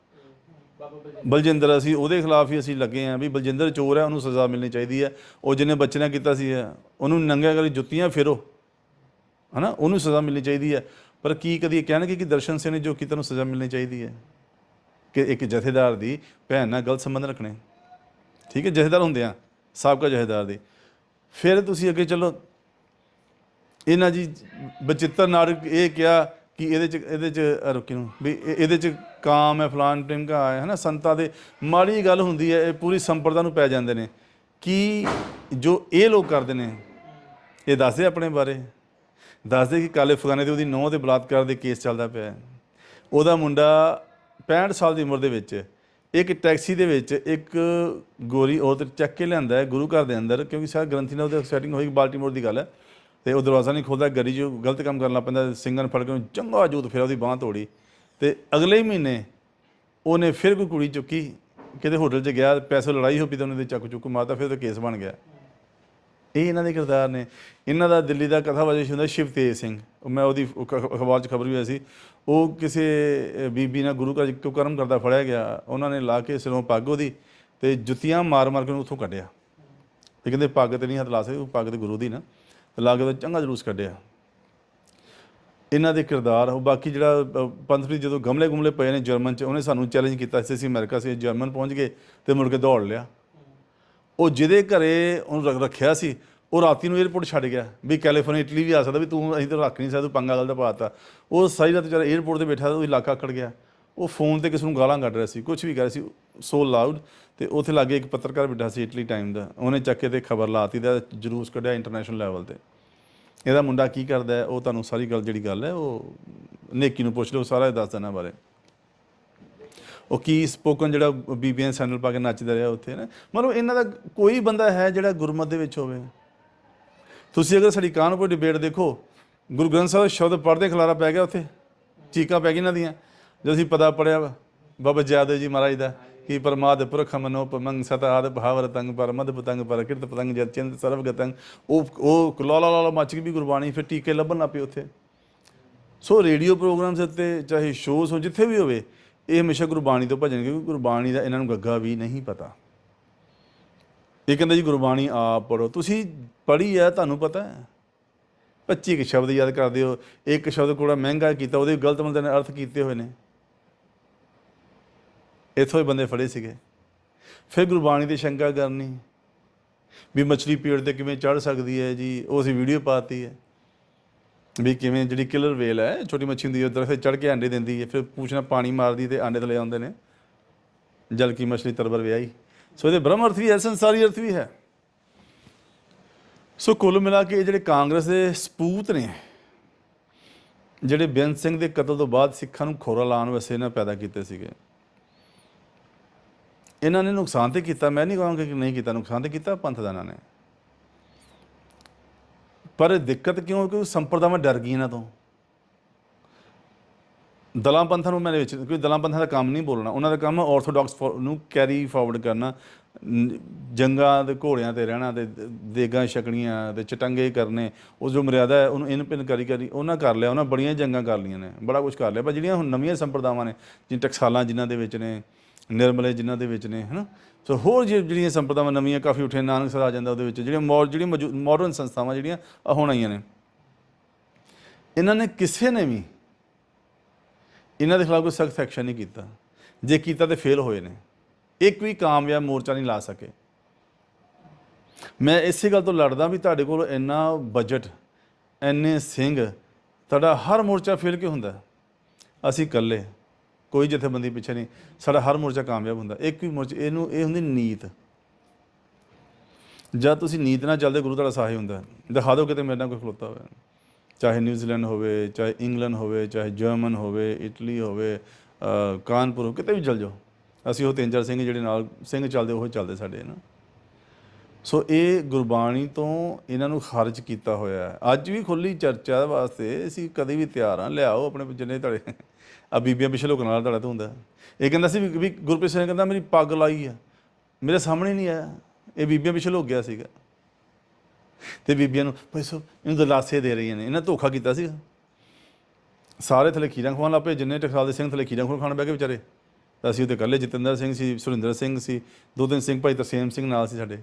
ਬਲਜਿੰਦਰ, ਅਸੀਂ ਉਹਦੇ ਖਿਲਾਫ ਹੀ ਅਸੀਂ ਲੱਗੇ ਆ ਵੀ ਬਲਜਿੰਦਰ ਚੋਰ ਹੈ, ਉਹਨੂੰ ਸਜ਼ਾ ਮਿਲਣੀ ਚਾਹੀਦੀ ਹੈ। ਉਹ ਜਿਹਨੇ ਬੱਚੇ ਨੇ ਕੀਤਾ ਸੀ, ਉਹਨੂੰ ਨੰਗਿਆ ਕਰੀ ਜੁੱਤੀਆਂ ਫੇਰੋ। ਹਨਾ? ਉਹਨੂੰ ਸਜ਼ਾ ਮਿਲਣੀ ਚਾਹੀਦੀ ਹੈ। ਪਰ ਕੀ ਕਦੀ ਕਹਿਣਗੇ ਕਿ ਦਰਸ਼ਨ ਸਿੰਘ ਨੇ ਜੋ ਕੀਤਾ ਨੂੰ ਸਜ਼ਾ ਮਿਲਣੀ ਚਾਹੀਦੀ ਹੈ? ਕਿ ਇੱਕ ਜਥੇਦਾਰ ਦੀ ਭੈਣ ਨਾਲ ਗਲਤ ਸੰਬੰਧ ਰੱਖਣੇ। ਠੀਕ ਹੈ? ਜਥੇਦਾਰ ਹੁੰਦੇ ਆ, ਸਾਬਕਾ ਜਥੇਦਾਰ ਦੇ। ਫਿਰ ਤੁਸੀਂ ਅੱਗੇ ਚੱਲੋ। ਇਹਨਾਂ ਜੀ ਬਚਿੱਤਰ ਨਾਟਕ ਇਹ ਕਿਹਾ ਕਿ ਇਹਦੇ ਚ ਇਹਦੇ ਚ ਰੁਕੀ ਨੂੰ, ਵੀ ਇਹ- ਇਹਦੇ ਚ ਕਾਮ ਹੈ ਫਲਾਨ ਟਿਮਕਾ ਹੈ, ਹਨਾ, ਸੰਤਾਂ ਦੇ, ਮਾੜੀ ਗੱਲ ਹੁੰਦੀ ਹੈ, ਇਹ ਪੂਰੀ ਸੰਪਰਦਾ ਨੂੰ ਪੈ ਜਾਂਦੇ ਨੇ। ਕਿ ਜੋ ਇਹ ਲੋਕ ਕਰਦੇ ਨੇ, ਇਹ ਦੱਸਦੇ ਆਪਣੇ ਬਾਰੇ? ਦੱਸਦੇ ਕਿ ਕਾਲੇ ਫਗਾਨੇ ਦੇ ਉਹਦੀ ਨੌਂ ਦੇ ਬਲਾਤਕਾਰ ਦੇ ਕੇਸ ਚੱਲਦਾ ਪਿਆ ਹੈ। ਉਹਦਾ ਮੁੰਡਾ 65 ਸਾਲ ਦੀ ਉਮਰ ਦੇ ਵਿੱਚ, ਇੱਕ ਟੈਕਸੀ ਦੇ ਵਿੱਚ ਇੱਕ ਗੋਰੀ ਔਰਤ ਚੱਕ ਕੇ ਲਿਆਂਦਾ ਹੈ ਗੁਰੂ ਘਰ ਦੇ ਅੰਦਰ, ਕਿਉਂਕਿ ਸ਼ਾਇਦ ਗ੍ਰੰਥੀ ਨਾਲ ਉਹਦੇ ਸੈਟਿੰਗ ਹੋਈ, ਬਾਲਟੀਮੋਰ ਦੀ ਗੱਲ ਹੈ। ਤੇ ਉਹ ਦਰਵਾਜ਼ਾ ਨਹੀਂ ਖੋਲਦਾ ਗੱਡੀ 'ਚ ਗਲਤ ਕੰਮ ਕਰਨ ਲੱਗ ਪੈਂਦਾ ਸਿੰਘਾਂ ਨੂੰ ਫੜ ਕੇ ਉਹਨੂੰ ਚੰਗਾ ਜੂਤ ਫਿਰ ਉਹਦੀ ਬਾਹ ਤੋੜੀ। ਤੇ ਅਗਲੇ ਮਹੀਨੇ ਉਹਨੇ ਫਿਰ ਕੋਈ ਕੁੜੀ ਚੁੱਕੀ, ਕਿਤੇ ਹੋਟਲ 'ਚ ਗਿਆ, ਪੈਸੇ ਲੜਾਈ ਹੋ ਪਈ ਤਾਂ ਉਹਨੇ ਦੇ ਚੱਕ ਚੁੱਕ ਮਾਰਤਾ, ਫਿਰ ਉਹਦਾ ਕੇਸ ਬਣ ਗਿਆ। ਇਹ ਇਹਨਾਂ ਦੇ ਕਿਰਦਾਰ ਨੇ। ਇਹਨਾਂ ਦਾ ਦਿੱਲੀ ਦਾ ਕਥਾ ਹੁੰਦਾ ਸ਼ਿਵ ਤੇਜ ਸਿੰਘ। ਉਹ ਮੈਂ ਉਹਦੀ ਅਖਬਾਰ 'ਚ ਖਬਰ ਵੀ ਆਈ ਸੀ। ਉਹ ਕਿਸੇ ਬੀਬੀ ਨਾਲ ਗੁਰੂ ਘਰ ਕਿਉਂ ਕਰਮ ਕਰਦਾ ਫੜਿਆ ਗਿਆ। ਉਹਨਾਂ ਨੇ ਲਾ ਕੇ ਸਿਰੋਂ ਪੱਗ ਉਹਦੀ ਤੇ ਜੁੱਤੀਆਂ ਮਾਰ ਮਾਰ ਕੇ ਉਹਨੂੰ ਉੱਥੋਂ ਕੱਢਿਆ। ਇਹ ਕਹਿੰਦੇ ਪੱਗ ਤੇ ਨਹੀਂ ਹੱਥ ਲਾ ਸਕਦੇ, ਉਹ ਪੱਗ ਤੇ ਗੁਰੂ ਦੀ ਨਾ। ਲਾਗੇ ਤੋਂ ਚੰਗਾ ਜਲੂਸ ਕੱਢਿਆ। ਇਹਨਾਂ ਦੇ ਕਿਰਦਾਰ, ਉਹ ਬਾਕੀ ਜਿਹੜਾ ਪੰਥਪ੍ਰੀ ਜਦੋਂ ਗਮਲੇ ਗੁਮਲੇ ਪਏ ਨੇ ਜਰਮਨ 'ਚ, ਉਹਨੇ ਸਾਨੂੰ ਚੈਲੰਜ ਕੀਤਾ ਸੀ ਅਸੀਂ ਅਮਰੀਕਾ ਸੀ ਜਰਮਨ ਪਹੁੰਚ ਗਏ ਤੇ ਮੁੜ ਕੇ ਦੌੜ ਲਿਆ। ਉਹ ਜਿਹਦੇ ਘਰੇ ਉਹਨੂੰ ਰੱਖਿਆ ਸੀ, ਉਹ ਰਾਤੀ ਨੂੰ 에어ਪੋਰਟ ਛੱਡ ਗਿਆ, ਵੀ ਕੈਲੀਫੋਰਨੀਆ ਇਟਲੀ ਵੀ ਆ ਸਕਦਾ, ਵੀ ਤੂੰ ਅਸੀਂ ਤਾਂ ਰੱਖ ਨਹੀਂ ਸਕਦਾ, ਤੂੰ ਪੰਗਾ ਗੱਲ ਦਾ ਪਾਤਾ। ਉਹ ਸਾਰੀ ਰਾਤ ਵਿਚਾਰਾ 에어ਪੋਰਟ ਤੇ ਬੈਠਾ, ਉਹ ਇਲਾਕਾ ਅਕੜ ਗਿਆ। ਉਹ ਫੋਨ ਤੇ ਕਿਸ ਨੂੰ ਗਾਲਾਂ ਕੱਢ ਰਿਹਾ ਸੀ ਕੁਝ ਵੀ ਕਰ ਰਿਹਾ ਸੀ ਸੋ ਲਾਊਡ ਤੇ ਉੱਥੇ ਲਾਗੇ ਇੱਕ ਪੱਤਰਕਾਰ ਬੈਠਾ ਸੀ ਇਟਲੀ ਟਾਈਮ ਦਾ। ਉਹਨੇ ਚੱਕੇ ਤੇ ਖਬਰ ਲਾਤੀ ਦਾ ਜਲੂਸ ਕੱਢਿਆ ਇੰਟਰਨੈਸ਼ਨਲ ਲੈਵਲ ਤੇ। ਇਹਦਾ ਮੁੰਡਾ ਕੀ ਕਰਦਾ ਹੈ, ਉਹ ਤੁਹਾਨੂੰ ਸਾਰੀ ਗੱਲ ਜਿਹੜੀ ਗੱਲ ਹੈ, ਉਹ ਨੇਕੀ ਨੂੰ ਪੁੱਛ ਲਓ, ਸਾਰਾ ਇਹ ਦੱਸ ਦੇਣਾ ਬਾਰੇ। ਉਹ ਕੀ ਸਪੋਕਨ ਜਿਹੜਾ ਬੀਬੀਐਨ ਸੈਂਡਲ ਪਾ ਕੇ ਨੱਚਦਾ ਰਿਹਾ ਉੱਥੇ ਨਾ। ਮਤਲਬ ਇਹਨਾਂ ਦਾ ਕੋਈ ਬੰਦਾ ਹੈ ਜਿਹੜਾ ਗੁਰਮਤ ਦੇ ਵਿੱਚ ਹੋਵੇ। ਤੁਸੀਂ ਅਗਰ ਸਾਡੀ ਕਾਨਪੁਰ ਡਿਬੇਟ ਦੇਖੋ, ਗੁਰੂ ਗ੍ਰੰਥ ਸਾਹਿਬ ਸ਼ਬਦ ਪੜ੍ਹਦੇ ਖਲਾਰਾ ਪੈ ਗਿਆ ਉੱਥੇ। ਚੀਕਾਂ ਪੈ ਗਈਆਂ ਇਹਨਾਂ ਦੀਆਂ। ਜਦੋਂ ਅਸੀਂ ਪਤਾ ਪੜਿਆ ਬਾਬਾ ਜਯਾਦਵ ਜੀ ਮਹਾਰਾਜ ਦਾ। ਕਿ ਪਰਮਾਦ ਪੁਰਖ ਮਨੋ ਪਮੰਗ ਸਤ ਆਦ ਭਾਵਰ ਤੰਗ ਪਰ ਮਦ ਪਤੰਗ ਪਰ ਕਿਰਤ ਪਤੰਗ ਜਤ ਚਿੰਤ ਸਰਵ ਗਤੰਗ ਉਹ ਉਹ ਲਾਲਾ ਲਾਲਾ ਮੱਚ ਗਈ ਵੀ ਗੁਰਬਾਣੀ, ਫਿਰ ਟੀਕੇ ਲੱਭਣ ਲੱਗ ਪਏ ਉੱਥੇ। ਸੋ ਰੇਡੀਓ ਪ੍ਰੋਗਰਾਮਸ ਉੱਤੇ ਚਾਹੇ ਸ਼ੋਜ਼ ਹੋ ਜਿੱਥੇ ਵੀ ਹੋਵੇ, ਇਹ ਹਮੇਸ਼ਾ ਗੁਰਬਾਣੀ ਤੋਂ ਭਜਨ ਕਿਉਂਕਿ ਗੁਰਬਾਣੀ ਦਾ ਇਹਨਾਂ ਨੂੰ ਗੱਗਾ ਵੀ ਨਹੀਂ ਪਤਾ। ਇਹ ਕਹਿੰਦਾ ਜੀ, ਗੁਰਬਾਣੀ ਆਪ ਪੜੋ ਤੁਸੀਂ ਪੜ੍ਹੀ ਹੈ, ਤੁਹਾਨੂੰ ਪਤਾ ਹੈ। 25 ਸ਼ਬਦ ਯਾਦ ਕਰਦੇ ਹੋ। ਇੱਕ ਸ਼ਬਦ ਕੋੜਾ ਮਹਿੰਗਾ ਕੀਤਾ, ਉਹਦੇ ਗਲਤ ਬੰਦੇ ਨੇ ਅਰਥ ਕੀਤੇ ਹੋਏ ਨੇ। ਇੱਥੋਂ ਹੀ ਬੰਦੇ ਫੜੇ ਸੀਗੇ। ਫਿਰ ਗੁਰਬਾਣੀ ਦੀ ਸ਼ੰਕਾ ਕਰਨੀ, ਵੀ ਮਛਲੀ ਪੇੜ ਤੇ ਕਿਵੇਂ ਚੜ ਸਕਦੀ ਹੈ ਜੀ, ਉਹ ਅਸੀਂ ਵੀਡੀਓ ਪਾਤੀ ਹੈ। ਵੀ ਕਿਵੇਂ ਜਿਹੜੀ ਕਿਲਰ ਵੇਲ ਹੈ, ਛੋਟੀ ਮੱਛੀ ਹੁੰਦੀ ਹੈ ਉਹ ਦਰਖਤ ਚੜ ਕੇ ਆਂਡੇ ਦਿੰਦੀ ਹੈ, ਫਿਰ ਪੂਛਣਾ ਪਾਣੀ ਮਾਰਦੀ ਤੇ ਆਂਡੇ ਥਲੇ ਆਉਂਦੇ ਨੇ। ਜਲ ਕੀ ਮਛਲੀ ਤਰਬਰ ਵਿਆਹੀ। ਸੋ ਇਹਦੇ ਬ੍ਰਹਮ ਅਰਥ ਵੀ ਹੈ, ਸੰਸਾਰੀ ਅਰਥ ਵੀ ਹੈ। ਸੋ ਕੁੱਲ ਮਿਲਾ ਕੇ ਇਹ ਜਿਹੜੇ ਕਾਂਗਰਸ ਦੇ ਸਪੂਤ ਨੇ, ਜਿਹੜੇ ਬੇਅੰਤ ਸਿੰਘ ਦੇ ਕਤਲ ਤੋਂ ਬਾਅਦ ਸਿੱਖਾਂ ਨੂੰ ਖੋਰਾ ਲਾਉਣ ਵਾਸਤੇ ਇਹਨਾਂ ਪੈਦਾ ਕੀਤੇ ਸੀਗੇ। ਇਹਨਾਂ ਨੇ ਨੁਕਸਾਨ ਤੇ ਕੀਤਾ, ਮੈਂ ਨਹੀਂ ਕਹਾਂਗਾ ਕਿ ਨਹੀਂ ਕੀਤਾ, ਨੁਕਸਾਨ ਤੇ ਕੀਤਾ ਪੰਥ ਦਾ ਇਹਨਾਂ ਨੇ। ਪਰ ਦਿੱਕਤ ਕਿਉਂ? ਕਿ ਸੰਪਰਦਾਵਾਂ ਡਰ ਗਈ ਇਹਨਾਂ ਤੋਂ। ਦਲਾਂ ਪੰਥਾਂ ਨੂੰ ਮੈਂ ਵਿੱਚ, ਕਿਉਂਕਿ ਦਲਾਂ ਪੰਥਾਂ ਦਾ ਕੰਮ ਨਹੀਂ ਬੋਲਣਾ। ਉਹਨਾਂ ਦਾ ਕੰਮ ਆਰਥੋਡਾਕਸ ਨੂੰ ਕੈਰੀ ਫਾਰਵਰਡ ਕਰਨਾ। ਜੰਗਾਂ ਦੇ ਘੋੜਿਆਂ ਤੇ ਰਹਿਣਾ ਤੇ ਦੇਗਾਂ ਛਕਣੀਆਂ ਤੇ ਚਟੰਗੇ ਕਰਨੇ। ਉਹ ਜੋ ਮਰਿਆਦਾ ਹੈ, ਉਹਨੂੰ ਇਨ ਪਿਨ ਕਰੀ ਕਰੀ ਉਹਨਾਂ ਕਰ ਲਿਆ। ਉਹਨਾਂ ਬੜੀਆਂ ਜੰਗਾਂ ਕਰ ਲਈਆਂ ਨੇ। ਬੜਾ ਕੁਝ ਕਰ ਲਿਆ। ਪਰ ਜਿਹੜੀਆਂ ਹੁਣ ਨਵੀਆਂ ਸੰਪਰਦਾਵਾਂ ਨੇ ਜਿਵੇਂ ਟਕਸਾਲਾਂ ਜਿਨ੍ਹਾਂ ਦੇ ਵਿੱਚ ਨੇ ਨਿਰਮਲੇ ਜਿਨ੍ਹਾਂ ਦੇ ਵਿੱਚ ਨੇ, ਹਨਾ? ਸੋ ਹੋਰ ਜਿ- ਜਿਹੜੀਆਂ ਸੰਪਰਦਾਵਾਂ ਨਵੀਆਂ ਕਾਫੀ ਉੱਠੇ, ਨਾਨਕ ਸਰ ਆ ਜਾਂਦਾ ਉਹਦੇ ਵਿੱਚ, ਜਿਹੜੀਆਂ ਮੌਰ ਜਿਹੜੀਆਂ ਮਾਡਰਨ ਸੰਸਥਾਵਾਂ ਜਿਹੜੀਆਂ, ਆਹ ਹੁਣ ਆਈਆਂ ਨੇ। ਇਹਨਾਂ ਨੇ ਕਿਸੇ ਨੇ ਵੀ ਇਹਨਾਂ ਦੇ ਖਿਲਾਫ ਕੋਈ ਸਖਤ ਐਕਸ਼ਨ ਨਹੀਂ ਕੀਤਾ। ਜੇ ਕੀਤਾ ਤੇ ਫੇਲ ਹੋਏ ਨੇ। ਇੱਕ ਵੀ ਕਾਮਯਾਬ ਮੋਰਚਾ ਨਹੀਂ ਲਾ ਸਕੇ। ਮੈਂ ਇਸੇ ਗੱਲ ਤੋਂ ਲੜਦਾ ਵੀ ਤੁਹਾਡੇ ਕੋਲ ਇੰਨਾ ਬਜਟ ਇੰਨੇ ਸਿੰਘ, ਤੁਹਾਡਾ ਹਰ ਮੋਰਚਾ ਫੇਲ ਕਿਉਂ ਹੁੰਦਾ? ਅਸੀਂ ਇਕੱਲੇ। ਕੋਈ ਜਥੇਬੰਦੀ ਪਿੱਛੇ ਨਹੀਂ। ਸਾਡਾ ਹਰ ਮੋਰਚਾ ਕਾਮਯਾਬ ਹੁੰਦਾ। ਇੱਕ ਵੀ ਮੋਰਚਾ, ਇਹਨੂੰ, ਇਹ ਹੁੰਦੀ ਨੀਤ। ਜਦ ਤੁਸੀਂ ਨੀਤ ਨਾਲ ਚੱਲਦੇ, ਗੁਰੂ ਤੁਹਾਡਾ ਸਹਾਈ ਹੁੰਦਾ। ਦਿਖਾ ਦਿਓ ਕਿਤੇ ਮੇਰੇ ਨਾਲ ਕੋਈ ਖਲੋਤਾ ਹੋਵੇ। ਚਾਹੇ ਨਿਊਜ਼ੀਲੈਂਡ ਹੋਵੇ, ਚਾਹੇ ਇੰਗਲੈਂਡ ਹੋਵੇ, ਚਾਹੇ ਜਰਮਨ ਹੋਵੇ, ਇਟਲੀ ਹੋਵੇ ਕਾਨਪੁਰ ਕਿਤੇ ਵੀ ਚੱਲ ਜਾਓ। ਅਸੀਂ ਉਹ ਤਿੰਨ ਚਾਰ ਸਿੰਘ ਜਿਹੜੇ ਨਾਲ ਸਿੰਘ ਚੱਲਦੇ, ਉਹ ਚੱਲਦੇ ਸਾਡੇ ਨਾ ਸੋ ਇਹ ਗੁਰਬਾਣੀ ਤੋਂ ਇਹਨਾਂ ਨੂੰ ਖਾਰਜ ਕੀਤਾ ਹੋਇਆ ਹੈ। ਅੱਜ ਵੀ ਖੁੱਲੀ ਚਰਚਾ ਵਾਸਤੇ ਅਸੀਂ ਕਦੇ ਵੀ ਤਿਆਰ ਹਾਂ। ਲਿਆਓ ਆਪਣੇ ਜਿੰਨੇ ਤੁਹਾਡੇ ਆ ਬੀਬੀਆਂ ਪਿਛਲੇ ਲੋਕਾਂ ਨਾਲ ਤੁਹਾਡਾ ਤਾਂ ਹੁੰਦਾ। ਇਹ ਕਹਿੰਦਾ ਸੀ ਵੀ- ਗੁਰਪ੍ਰੀਤ ਸਿੰਘ ਕਹਿੰਦਾ, ਮੇਰੀ ਪੱਗ ਲਾਈ ਆ। ਮੇਰੇ ਸਾਹਮਣੇ ਨਹੀਂ ਆਇਆ। ਇਹ ਬੀਬੀਆਂ ਪਿਛਲੇ ਹੋ ਗਿਆ ਸੀਗਾ। ਤੇ ਬੀਬੀਆਂ ਨੂੰ ਪੈਸੋ ਇਹਨੂੰ ਦਲਾਸੇ ਦੇ ਰਹੀਆਂ ਨੇ। ਇਹਨਾਂ ਧੋਖਾ ਕੀਤਾ ਸੀ ਸਾਰੇ ਥਲੇ ਖੀਰਾਂ ਖਵਾਉਣ ਲੱਪੇ ਜਿੰਨੇ ਟਕਸਾਲ ਦੇ ਸਿੰਘ ਥਲੇ ਖੀਰਾਂ ਖਵਾਉਣ ਖਾਣ ਬਹਿ ਗਏ ਵਿਚਾਰੇ। ਅਸੀਂ ਉਹਦੇ ਇਕੱਲੇ ਜਤਿੰਦਰ ਸਿੰਘ ਸੀ, ਸੁਰਿੰਦਰ ਸਿੰਘ ਸੀ। ਦੋ ਤਿੰਨ ਸਿੰਘ ਭਾਈ ਤਰਸੇਮ ਸਿੰਘ ਨਾਲ ਸੀ ਸਾਡੇ।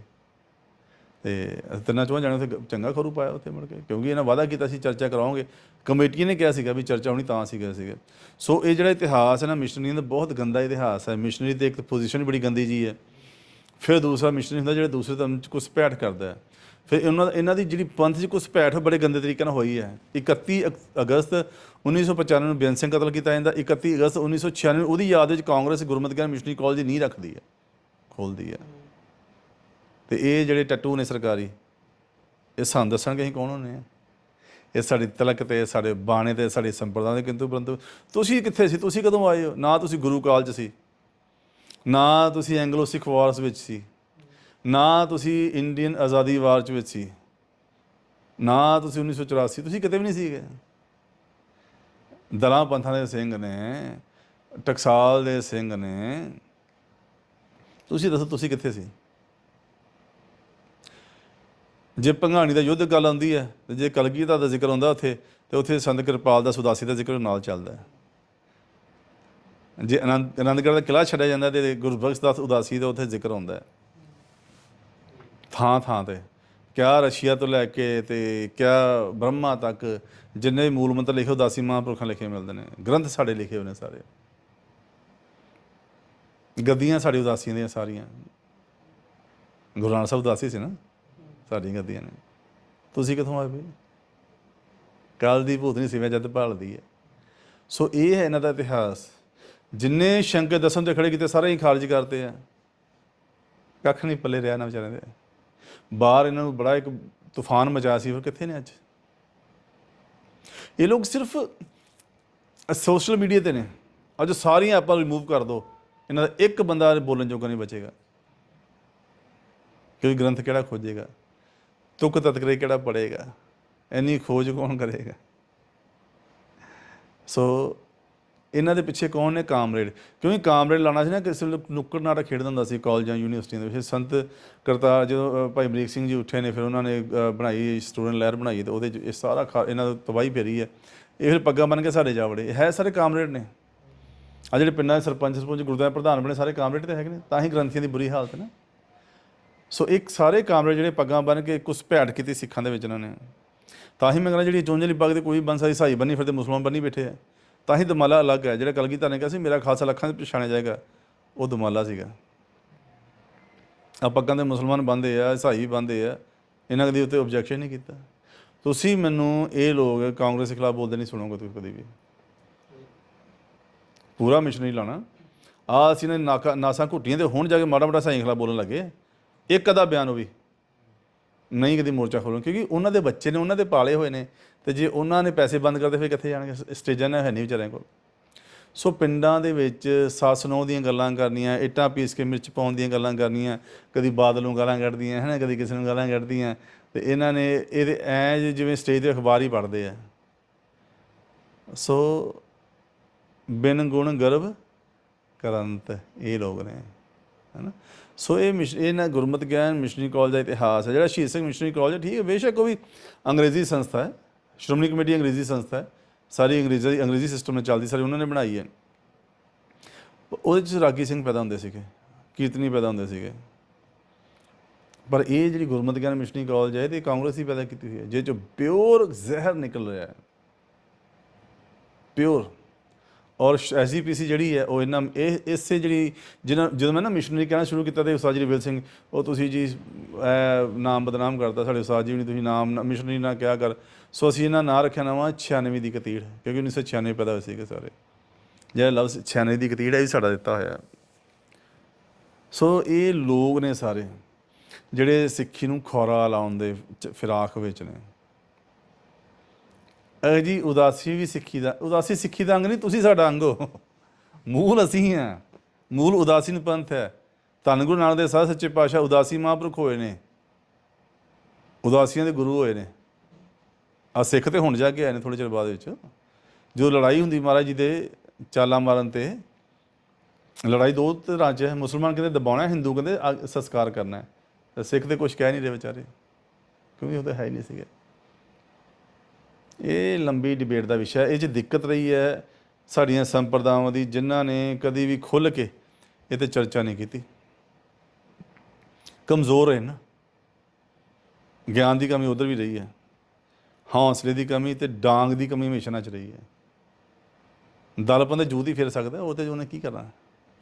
ਤੇ ਅਸੀਂ ਤਿੰਨਾਂ ਚੋਂ ਜਾਣੇ ਉੱਥੇ ਚੰਗਾ ਖਰੂ ਪਾਇਆ ਉੱਥੇ ਮੁੜ ਕੇ, ਕਿਉਂਕਿ ਇਹਨਾਂ ਵਾਅਦਾ ਕੀਤਾ ਸੀ, ਚਰਚਾ ਕਰਾਉਂਗੇ। ਕਮੇਟੀ ਨੇ ਕਿਹਾ ਸੀਗਾ ਵੀ ਚਰਚਾ ਹੋਣੀ ਤਾਂ ਸੀਗਾ ਸੀਗਾ। ਸੋ ਇਹ ਜਿਹੜਾ ਇਤਿਹਾਸ ਹੈ ਨਾ, ਮਿਸ਼ਨਰੀ ਦਾ ਬਹੁਤ ਗੰਦਾ ਇਤਿਹਾਸ ਹੈ। ਮਿਸ਼ਨਰੀ ਤੇ ਇੱਕ ਪੋਜੀਸ਼ਨ ਬੜੀ ਗੰਦੀ ਜੀ ਹੈ। ਫਿਰ ਦੂਸਰਾ ਮਿਸ਼ਨਰੀ ਹੁੰਦਾ ਜਿਹੜਾ ਦੂਸਰੇ ਧਰਮ ਚ ਘੁਸਪੈਠ ਕਰਦਾ ਹੈ। ਫਿਰ ਇਹਨਾਂ ਇਹਨਾਂ ਦੀ ਜਿਹੜੀ ਪੰਥ 'ਚ ਘੁਸਪੈਠ ਉਹ ਬੜੇ ਗੰਦੇ ਤਰੀਕੇ ਨਾਲ ਹੋਈ ਹੈ। 31 ਅਕ- ਅਗਸਤ 1995 ਨੂੰ ਬੇਅੰਤ ਸਿੰਘ ਕਤਲ ਕੀਤਾ ਜਾਂਦਾ। 31 ਅਗਸਤ 1996 ਨੂੰ ਉਹਦੀ ਯਾਦ ਵਿੱਚ ਕਾਂਗਰਸ ਗੁਰਮਤਿ ਗਿਆਨ ਮਿਸ਼ਨਰੀ ਕਾਲਜ ਨਹੀਂ ਰੱਖਦੀ ਹੈ। ਖੋਲਦੀ ਹੈ। ਤੇ ਇਹ ਜਿਹੜੇ ਟੱਟੂ ਨੇ ਸਰਕਾਰੀ, ਇਹ ਸਾਨੂੰ ਦੱਸਣਗੇ ਅਸੀਂ ਕੌਣ ਹੁੰਦੇ ਆ? ਇਹ ਸਾਡੀ ਤਲਕ ਤੇ, ਸਾਡੇ ਬਾਣੇ ਤੇ, ਸਾਡੀ ਸੰਪਰਦਾ ਦੇ ਕਿੰਤੂ ਪਰੰਤੂ, ਤੁਸੀਂ ਕਿੱਥੇ ਸੀ? ਤੁਸੀਂ ਕਦੋਂ ਆਏ ਹੋ? ਨਾ ਤੁਸੀਂ ਗੁਰੂ ਕਾਲਜ ਸੀ, ਨਾ ਤੁਸੀਂ ਐਂਗਲੋ ਸਿੱਖ ਵਾਰਸ ਵਿੱਚ ਸੀ, ਨਾ ਤੁਸੀਂ ਇੰਡੀਅਨ ਆਜ਼ਾਦੀ ਵਾਰ ਚ ਵਿੱਚ ਸੀ, ਨਾ ਤੁਸੀਂ 1984 ਤੁਸੀਂ ਕਿਤੇ ਵੀ ਨਹੀਂ ਸੀਗੇ। ਦਲਾਂ ਪੰਥਾਂ ਦੇ ਸਿੰਘ ਨੇ, ਟਕਸਾਲ ਦੇ ਸਿੰਘ ਨੇ, ਤੁਸੀਂ ਦੱਸੋ ਤੁਸੀਂ ਕਿੱਥੇ ਸੀ? ਜੇ ਭੰਗਾਣੀ ਦਾ ਯੁੱਧ ਗੱਲ ਆਉਂਦੀ ਹੈ, ਤੇ ਜੇ ਕਲਗੀਧਰ ਦਾ ਜ਼ਿਕਰ ਹੁੰਦਾ ਉੱਥੇ, ਤੇ ਉੱਥੇ ਸੰਤ ਕਿਰਪਾਲ ਦਾ ਸੁਦਾਸੀ ਦਾ ਜ਼ਿਕਰ ਨਾਲ ਚੱਲਦਾ ਹੈ। ਜੇ ਆਨੰਦ ਆਨੰਦਗੜ੍ਹ ਦਾ ਕਿਲ੍ਹਾ ਛੱਡਿਆ ਜਾਂਦਾ ਤੇ ਗੁਰਬਖਸ਼ ਦਾ ਉਦਾਸੀ ਦਾ ਉੱਥੇ ਜ਼ਿਕਰ ਹੁੰਦਾ ਹੈ। ਥਾਂ ਥਾਂ ਤੇ। ਕਿਆ ਰਸ਼ੀਆ ਤੋਂ ਲੈ ਕੇ ਤੇ ਕਿਆ ਬ੍ਰਹਮਾ ਤੱਕ ਜਿੰਨੇ ਮੂਲ ਮੰਤਰ ਲਿਖੇ, ਉਦਾਸੀ ਮਹਾਂਪੁਰਖਾਂ ਲਿਖੇ ਮਿਲਦੇ ਨੇ। ਗ੍ਰੰਥ ਸਾਡੇ ਲਿਖੇ ਹੋਏ ਨੇ ਸਾਰੇ। ਗੱਦੀਆਂ ਸਾਡੀ ਉਦਾਸੀਆਂ ਦੀਆਂ ਸਾਰੀਆਂ। ਗੁਰੂ ਨਾਨਕ ਸਾਹਿਬ ਉਦਾਸੀ ਸੀ ਨਾ? ਸਾਡੀਆਂ ਗੱਦੀਆਂ ਨੇ। ਤੁਸੀਂ ਕਿੱਥੋਂ ਆਏ ਬਈ? ਕੱਲ ਦੀ ਭੂਤਨੀ ਸਿਵੇਂ ਜਦ ਭਾਲਦੀ ਹੈ ਸੋ ਇਹ ਹੈ ਇਹਨਾਂ ਦਾ ਇਤਿਹਾਸ। ਜਿੰਨੇ ਸ਼ੰਕੇ ਦਸਮ ਤੇ ਖੜੇ ਕੀਤੇ, ਸਾਰੇ ਹੀ ਖਾਰਜ ਕਰਤੇ ਆ। ਕੱਖ ਨਹੀਂ ਪੱਲੇ ਰਿਹਾ ਨਾ ਵਿਚਾਰਿਆਂ ਦੇ। ਬਾਹਰ ਇਹਨਾਂ ਨੂੰ ਬੜਾ ਇੱਕ ਤੂਫਾਨ ਮਚਾ ਸੀ, ਉਹ ਕਿੱਥੇ ਨੇ ਅੱਜ? ਇਹ ਲੋਕ ਸਿਰਫ ਸੋਸ਼ਲ ਮੀਡੀਆ ਤੇ ਨੇ। ਅੱਜ ਸਾਰੀਆਂ ਆਪਾਂ ਰਿਮੂਵ ਕਰ ਦੋ। ਇਹਨਾਂ ਦਾ ਇੱਕ ਬੰਦਾ ਬੋਲਣ ਜੋਗਾ ਨਹੀਂ ਬਚੇਗਾ। ਕੋਈ ਗ੍ਰੰਥ ਕਿਹੜਾ ਖੋਜੇਗਾ? ਤੁਕ ਤਤਕਰੇ ਕਿਹੜਾ ਪੜੇਗਾ? ਇੰਨੀ ਖੋਜ ਕੌਣ ਕਰੇਗਾ? ਸੋ ਇਹਨਾਂ ਦੇ ਪਿੱਛੇ ਕੌਣ ਨੇ? ਕਾਮਰੇਡ। ਕਿਉਂਕਿ ਕਾਮਰੇਡ ਲਾਣਾ ਸੀ ਨਾ, ਕਿਸੇ ਵੇਲੇ ਨੁੱਕੜ ਨਾਟਕ ਖੇਡਦਾ ਹੁੰਦਾ ਸੀ ਕਾਲਜਾਂ ਯੂਨੀਵਰਸਿਟੀਆਂ ਦੇ ਵਿੱਚ। ਸੰਤ ਕਰਤਾਰ ਜਦੋਂ ਭਾਈ ਅਮਰੀਕ ਸਿੰਘ ਜੀ ਉੱਠੇ ਨੇ, ਫਿਰ ਉਹਨਾਂ ਨੇ ਬਣਾਈ ਸਟੂਡੈਂਟ ਲਹਿਰ ਬਣਾਈ ਤੇ ਉਹਦੇ 'ਚ ਇਹ ਸਾਰਾ ਖਾ- ਇਹਨਾਂ ਦਾ ਤਬਾਹੀ ਫੇਰੀ ਹੈ। ਇਹ ਫਿਰ ਪੱਗਾਂ ਬਣ ਕੇ ਸਾਡੇ ਜਾ ਵੜੇ। ਹੈ ਸਾਰੇ ਕਾਮਰੇਡ ਨੇ? ਆ ਜਿਹੜੇ ਪਿੰਡਾਂ ਦੇ ਸਰਪੰਚ ਸਰਪੰਚ ਗੁਰਦੁਆਰਾ ਪ੍ਰਧਾਨ ਬਣੇ, ਸਾਰੇ ਕਾਮਰੇਡ ਤੇ ਹੈਗੇ ਨੇ? ਤਾਂ ਹੀ ਗ੍ਰੰਥੀਆਂ ਦੀ ਬੁਰੀ ਹਾਲਤ ਨਾ। ਸੋ ਇੱਕ ਸਾਰੇ ਕਾਮਰੇਡ ਜਿਹੜੇ ਪੱਗਾਂ ਬਣ ਕੇ ਕੁਛ ਭੈੜ ਕੀਤੀ ਸਿੱਖਾਂ ਦੇ ਵਿੱਚ ਇਹਨਾਂ ਨੇ। ਤਾਂ ਹੀ ਮੈਂ ਕਹਿੰਦਾ ਜਿਹੜੀ ਚੋਂਜਲੀ ਪੱਗ ਤੇ ਕੋਈ ਬੰਸਾ ਸਾਈ ਬੰਨੀ ਫਿਰਦੇ ਮੁਸਲਮਾਨ ਬੰਨੀ ਬੈਠੇ ਆ। ਤਾਂ ਹੀ ਦਮਾਲਾ ਅਲੱਗ ਹੈ। ਜਿਹੜਾ ਕਲਗੀਧਰ ਨੇ ਕਿਹਾ ਸੀ, ਮੇਰਾ ਖਾਲਸਾ ਲੱਖਾਂ ਦੇ ਪਛਾਣਿਆ ਜਾਏਗਾ, ਉਹ ਦਮਾਲਾ ਸੀਗਾ। ਆ ਪੱਗਾਂ ਦੇ ਮੁਸਲਮਾਨ ਬੰਦੇ ਆ ਈਸਾਈ ਬੰਦੇ ਆ, ਇਹਨਾਂ ਦੇ ਉੱਤੇ ਆਬਜੈਕਸ਼ਨ ਨਹੀਂ ਕੀਤਾ। ਤੁਸੀਂ ਮੈਨੂੰ ਇਹ ਲੋਕ ਕਾਂਗਰਸ ਦੇ ਖਿਲਾਫ ਬੋਲਦੇ ਨਹੀਂ ਸੁਣੋਗੇ ਤੁਸੀਂ ਕਦੀ ਵੀ। ਪੂਰਾ ਮਿਸ਼ਨਰੀ ਨਹੀਂ ਲਾਣਾ ਆ ਅਸੀਂ ਨੇ ਨਾਕਾ ਨਾਸਾਂ ਘੁੱਟੀਆਂ ਤੇ ਹੁਣ ਜਾ ਕੇ ਮਾੜਾ ਮਾੜਾ ਸਾਈਂ ਖਿਲਾਫ ਬੋਲਣ ਲੱਗੇ। ਇੱਕ ਅਦਾ ਬਿਆਨ ਉਹ ਵੀ। ਨਹੀਂ ਕਦੀ ਮੋਰਚਾ ਖੋਲਣ ਕਿਉਂਕਿ ਉਹਨਾਂ ਦੇ ਬੱਚੇ ਨੇ, ਉਹਨਾਂ ਦੇ ਪਾਲੇ ਹੋਏ ਨੇ। ਤੇ ਜੇ ਉਹਨਾਂ ਨੇ ਪੈਸੇ ਬੰਦ ਕਰਦੇ, ਫਿਰ ਕਿੱਥੇ ਜਾਣਗੇ? ਸਟੇਜਾਂ ਨਾ, ਹੈ ਨਹੀਂ ਵਿਚਾਰਿਆਂ ਕੋਲ। ਸੋ ਪਿੰਡਾਂ ਦੇ ਵਿੱਚ ਸੱਸ ਨੂੰਹ ਦੀਆਂ ਗੱਲਾਂ ਕਰਨੀਆਂ, ਇੱਟਾਂ ਪੀਸ ਕੇ ਮਿਰਚ ਪਾਉਣ ਦੀਆਂ ਗੱਲਾਂ ਕਰਨੀਆਂ, ਕਦੀ ਬਾਦਲ ਨੂੰ ਗਾਲਾਂ ਕੱਢਦੀਆਂ, ਹੈ ਨਾ, ਕਦੀ ਕਿਸੇ ਨੂੰ ਗਾਲਾਂ ਕੱਢਦੀਆਂ। ਤੇ ਇਹਨਾਂ ਨੇ ਇਹਦੇ ਐ ਜਿਵੇਂ ਸਟੇਜ ਤੇ ਅਖਬਾਰ ਹੀ ਪੜ੍ਹਦੇ ਆ। ਸੋ ਬਿਨ ਗੁਣ ਗਰਭ ਕਰੰਤ ਇਹ ਲੋਕ ਨੇ ਹੈਨਾ ਸੋ ਇਹ ਮਿਸ਼, ਇਹ ਨਾ ਗੁਰਮਤਿ ਗਿਆਨ ਮਿਸ਼ਨਰੀ ਕਾਲਜ ਦਾ ਇਤਿਹਾਸ ਹੈ, ਜਿਹੜਾ ਸ਼ਹੀਦ ਸਿੰਘ ਮਿਸ਼ਨਰੀ ਕਾਲਜ ਹੈ, ਠੀਕ ਹੈ, ਬੇਸ਼ੱਕ ਉਹ ਵੀ ਅੰਗਰੇਜ਼ੀ ਸੰਸਥਾ ਹੈ, ਸ਼੍ਰੋਮਣੀ ਕਮੇਟੀ ਅੰਗਰੇਜ਼ੀ ਸੰਸਥਾ ਹੈ, ਸਾਰੀ ਅੰਗਰੇਜ਼ੀ ਦੀ, ਅੰਗਰੇਜ਼ੀ ਸਿਸਟਮ ਨਾਲ ਚੱਲਦੀ, ਸਾਰੀ ਉਹਨਾਂ ਨੇ ਬਣਾਈ ਹੈ। ਉਹਦੇ ਚ ਰਾਗੀ ਸਿੰਘ ਪੈਦਾ ਹੁੰਦੇ ਸੀਗੇ, ਕੀਰਤਨੀ ਪੈਦਾ ਹੁੰਦੇ ਸੀਗੇ। ਪਰ ਇਹ ਜਿਹੜੀ ਗੁਰਮਤਿ ਗਿਆਨ ਮਿਸ਼ਨਰੀ ਕਾਲਜ ਹੈ, ਇਹ ਤੇ ਕਾਂਗਰਸ ਹੀ ਪੈਦਾ ਕੀਤੀ ਹੋਈ ਹੈ ਜੇ ਚੋਂ ਪਿਓਰ ਜ਼ਹਿਰ ਨਿਕਲ ਰਿਹਾ ਹੈ। ਪਿਓਰ। ਔਰ ਐਸਜੀਪੀਸੀ ਜਿਹੜੀ ਹੈ, ਉਹ ਇਹਨਾਂ ਇਹ ਇਸੇ ਜਿਹੜੀ ਜਿਹਨਾਂ ਜਦੋਂ ਮੈਂ ਨਾ ਮਿਸ਼ਨਰੀ ਕਹਿਣਾ ਸ਼ੁਰੂ ਕੀਤਾ ਤੇ ਉਸਤਾਦ ਜੀ ਰਵਿਲ ਸਿੰਘ, ਉਹ ਤੁਸੀਂ ਜੀ ਇਹ ਨਾਮ ਬਦਨਾਮ ਕਰਤਾ ਸਾਡੇ ਉਸਤਾਦ ਜੀ ਵੀ ਤੁਸੀਂ ਨਾਮ ਨਾ- ਮਿਸ਼ਨਰੀ ਨਾ ਕਿਹਾ ਕਰ। ਸੋ ਅਸੀਂ ਇਹਨਾਂ ਨਾਂ ਰੱਖਿਆ ਨਵਾਂ 96 ਦੀ ਕਤੀੜ ਕਿਉਂਕਿ 1996 ਪੈਦਾ ਹੋਏ ਸੀਗੇ ਸਾਰੇ। ਜਿਹੜਾ ਲਫ਼ਜ਼ 96 ਦੀ ਕਤੀੜ ਹੈ, ਇਹ ਵੀ ਸਾਡਾ ਦਿੱਤਾ ਹੋਇਆ। ਸੋ ਇਹ ਲੋਕ ਨੇ ਸਾਰੇ, ਜਿਹੜੇ ਸਿੱਖੀ ਨੂੰ ਖੋਰਾ ਲਾਉਣ ਦੇ ਫਿਰਾਕ ਵਿੱਚ ਨੇ। ਇਹ ਜੀ ਉਦਾਸੀ ਵੀ ਸਿੱਖੀ ਦਾ ਉਦਾਸੀ ਸਿੱਖੀ ਦਾ ਅੰਗ ਨਹੀਂ, ਤੁਸੀਂ ਸਾਡਾ ਅੰਗ ਹੋ। ਮੂਲ ਅਸੀਂ ਹਾਂ ਮੂਲ ਉਦਾਸੀਨ ਪੰਥ ਹੈ। ਧੰਨ ਗੁਰੂ ਨਾਨਕ ਦੇਵ ਸਾਹਿਬ ਸੱਚੇ ਪਾਤਸ਼ਾਹ ਉਦਾਸੀ ਮਹਾਂਪੁਰਖ ਹੋਏ ਨੇ। ਉਦਾਸੀਆਂ ਦੇ ਗੁਰੂ ਹੋਏ ਨੇ। ਆ ਸਿੱਖ ਤੇ ਹੁਣ ਜਾ ਕੇ ਆਏ ਨੇ ਥੋੜੇ ਚਿਰ ਬਾਅਦ ਵਿੱਚ। ਜੋ ਲੜਾਈ ਹੁੰਦੀ ਮਹਾਰਾਜ ਜੀ ਦੇ ਚਾਲਾ ਮਾਰਨ ਤੇ, ਲੜਾਈ ਦੋ ਤਰ੍ਹਾਂ ਚ ਹੈ। ਮੁਸਲਮਾਨ ਕਹਿੰਦੇ ਦਬਾਉਣਾ ਹਿੰਦੂ ਕਹਿੰਦੇ ਅਗ- ਸੰਸਕਾਰ ਕਰਨਾ ਹੈ। ਸਿੱਖ ਤੇ ਕੁਝ ਕਹਿ ਨਹੀਂ ਰਹੇ ਵਿਚਾਰੇ। ਕਿਉਂਕਿ ਉਹ ਤਾਂ ਹੈ ਹੀ ਨਹੀਂ ਸੀਗੇ। ਇਹ ਲੰਬੀ ਡਿਬੇਟ ਦਾ ਵਿਸ਼ਾ ਹੈ। ਇਹ 'ਚ ਦਿੱਕਤ ਰਹੀ ਹੈ ਸਾਡੀਆਂ ਸੰਪਰਦਾਵਾਂ ਦੀ, ਜਿਨ੍ਹਾਂ ਨੇ ਕਦੀ ਵੀ ਖੁੱਲ੍ਹ ਕੇ ਇਹ ਤੇ ਚਰਚਾ ਨਹੀਂ ਕੀਤੀ। ਕਮਜ਼ੋਰ ਹੈ ਨਾ। ਗਿਆਨ ਦੀ ਕਮੀ ਉਧਰ ਵੀ ਰਹੀ ਹੈ। ਹੌਸਲੇ ਦੀ ਕਮੀ ਤੇ ਡਾਂਗ ਦੀ ਕਮੀ ਹਮੇਸ਼ਾ ਨਾਲ ਚ ਰਹੀ ਹੈ। ਦਲਪਨ ਦੇ ਜੂਤ ਹੀ ਫਿਰ ਸਕਦਾ, ਉਹ ਤੇ ਉਹਨੇ ਕੀ ਕਰਨਾ?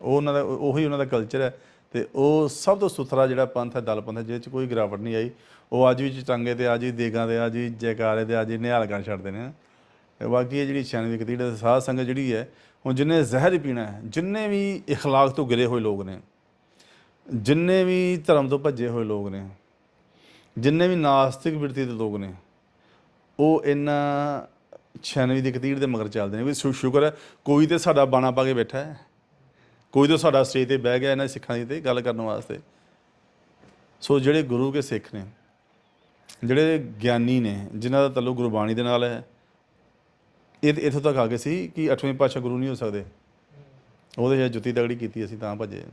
ਉਹ ਉਹਨਾਂ ਦਾ, ਉਹੀ ਉਹਨਾਂ ਦਾ ਕਲਚਰ ਹੈ ਤੇ ਉਹ ਸਭ ਤੋਂ ਸੁਥਰਾ ਜਿਹੜਾ ਪੰਥ ਹੈ ਦਲਪੰਥ ਹੈ, ਜਿਹਦੇ ਚ ਕੋਈ ਗਿਰਾਵਟ ਨਹੀਂ ਆਈ। ਉਹ ਅੱਜ ਵੀ ਚਟੰਗੇ ਤੇ ਅੱਜ ਵੀ ਦੇਗਾਂ ਤੇ ਅੱਜ ਵੀ ਜੈਕਾਰੇ ਤੇ ਅੱਜ ਹੀ ਨਿਹਾਲ ਕਰ ਛੱਡਦੇ ਨੇ ਤੇ ਬਾਕੀ ਇਹ ਜਿਹੜੀ ਛਾਣੀ ਦੀ ਕਤੀੜ ਸਾਧ ਸੰਗਤ ਜਿਹੜੀ ਹੈ ਹੁਣ ਜਿੰਨੇ ਜ਼ਹਿਰ ਹੀ ਪੀਣਾ ਹੈ ਜਿੰਨੇ ਵੀ اخلاق ਤੋਂ ਗਿਰੇ ਹੋਏ ਲੋਕ ਨੇ ਜਿੰਨੇ ਵੀ ਧਰਮ ਤੋਂ ਭੱਜੇ ਹੋਏ ਲੋਕ ਨੇ ਜਿੰਨੇ ਵੀ ਨਾਸਤਿਕ ਬਿਰਤੀ ਦੇ ਲੋਕ ਨੇ ਉਹ ਇਹਨਾਂ 96 ਦੀ ਕਤੀੜ ਦੇ ਮਗਰ ਚੱਲਦੇ ਨੇ ਵੀ ਸ਼ੁ- ਸ਼ੁਕਰ ਹੈ ਕੋਈ ਤੇ ਸਾਡਾ ਬਾਣਾ ਪਾ ਕੇ ਬੈਠਾ ਹੈ ਕੋਈ ਤਾਂ ਸਾਡਾ ਸਟੇਜ ਤੇ ਬਹਿ ਗਿਆ ਇਹਨਾਂ ਸਿੱਖਾਂ ਦੀ ਤੇ ਗੱਲ ਕਰਨ ਵਾਸਤੇ ਸੋ ਜਿਹੜੇ ਗੁਰੂ ਕੇ ਸਿੱਖ ਨੇ ਜਿਹੜੇ ਗਿਆਨੀ ਨੇ, ਜਿਨ੍ਹਾਂ ਦਾ ਤਾਲੁਕ ਗੁਰਬਾਣੀ ਦੇ ਨਾਲ ਹੈ, ਇਹ ਇੱਥੋਂ ਤੱਕ ਆ ਗਏ ਸੀ ਕਿ ਅੱਠਵੇਂ ਪਾਤਸ਼ਾਹ ਗੁਰੂ ਨਹੀਂ ਹੋ ਸਕਦੇ। ਉਹਦੇ ਜੇ ਜੁੱਤੀ ਤਗੜੀ ਕੀਤੀ ਅਸੀਂ, ਤਾਂ ਭੱਜੇ।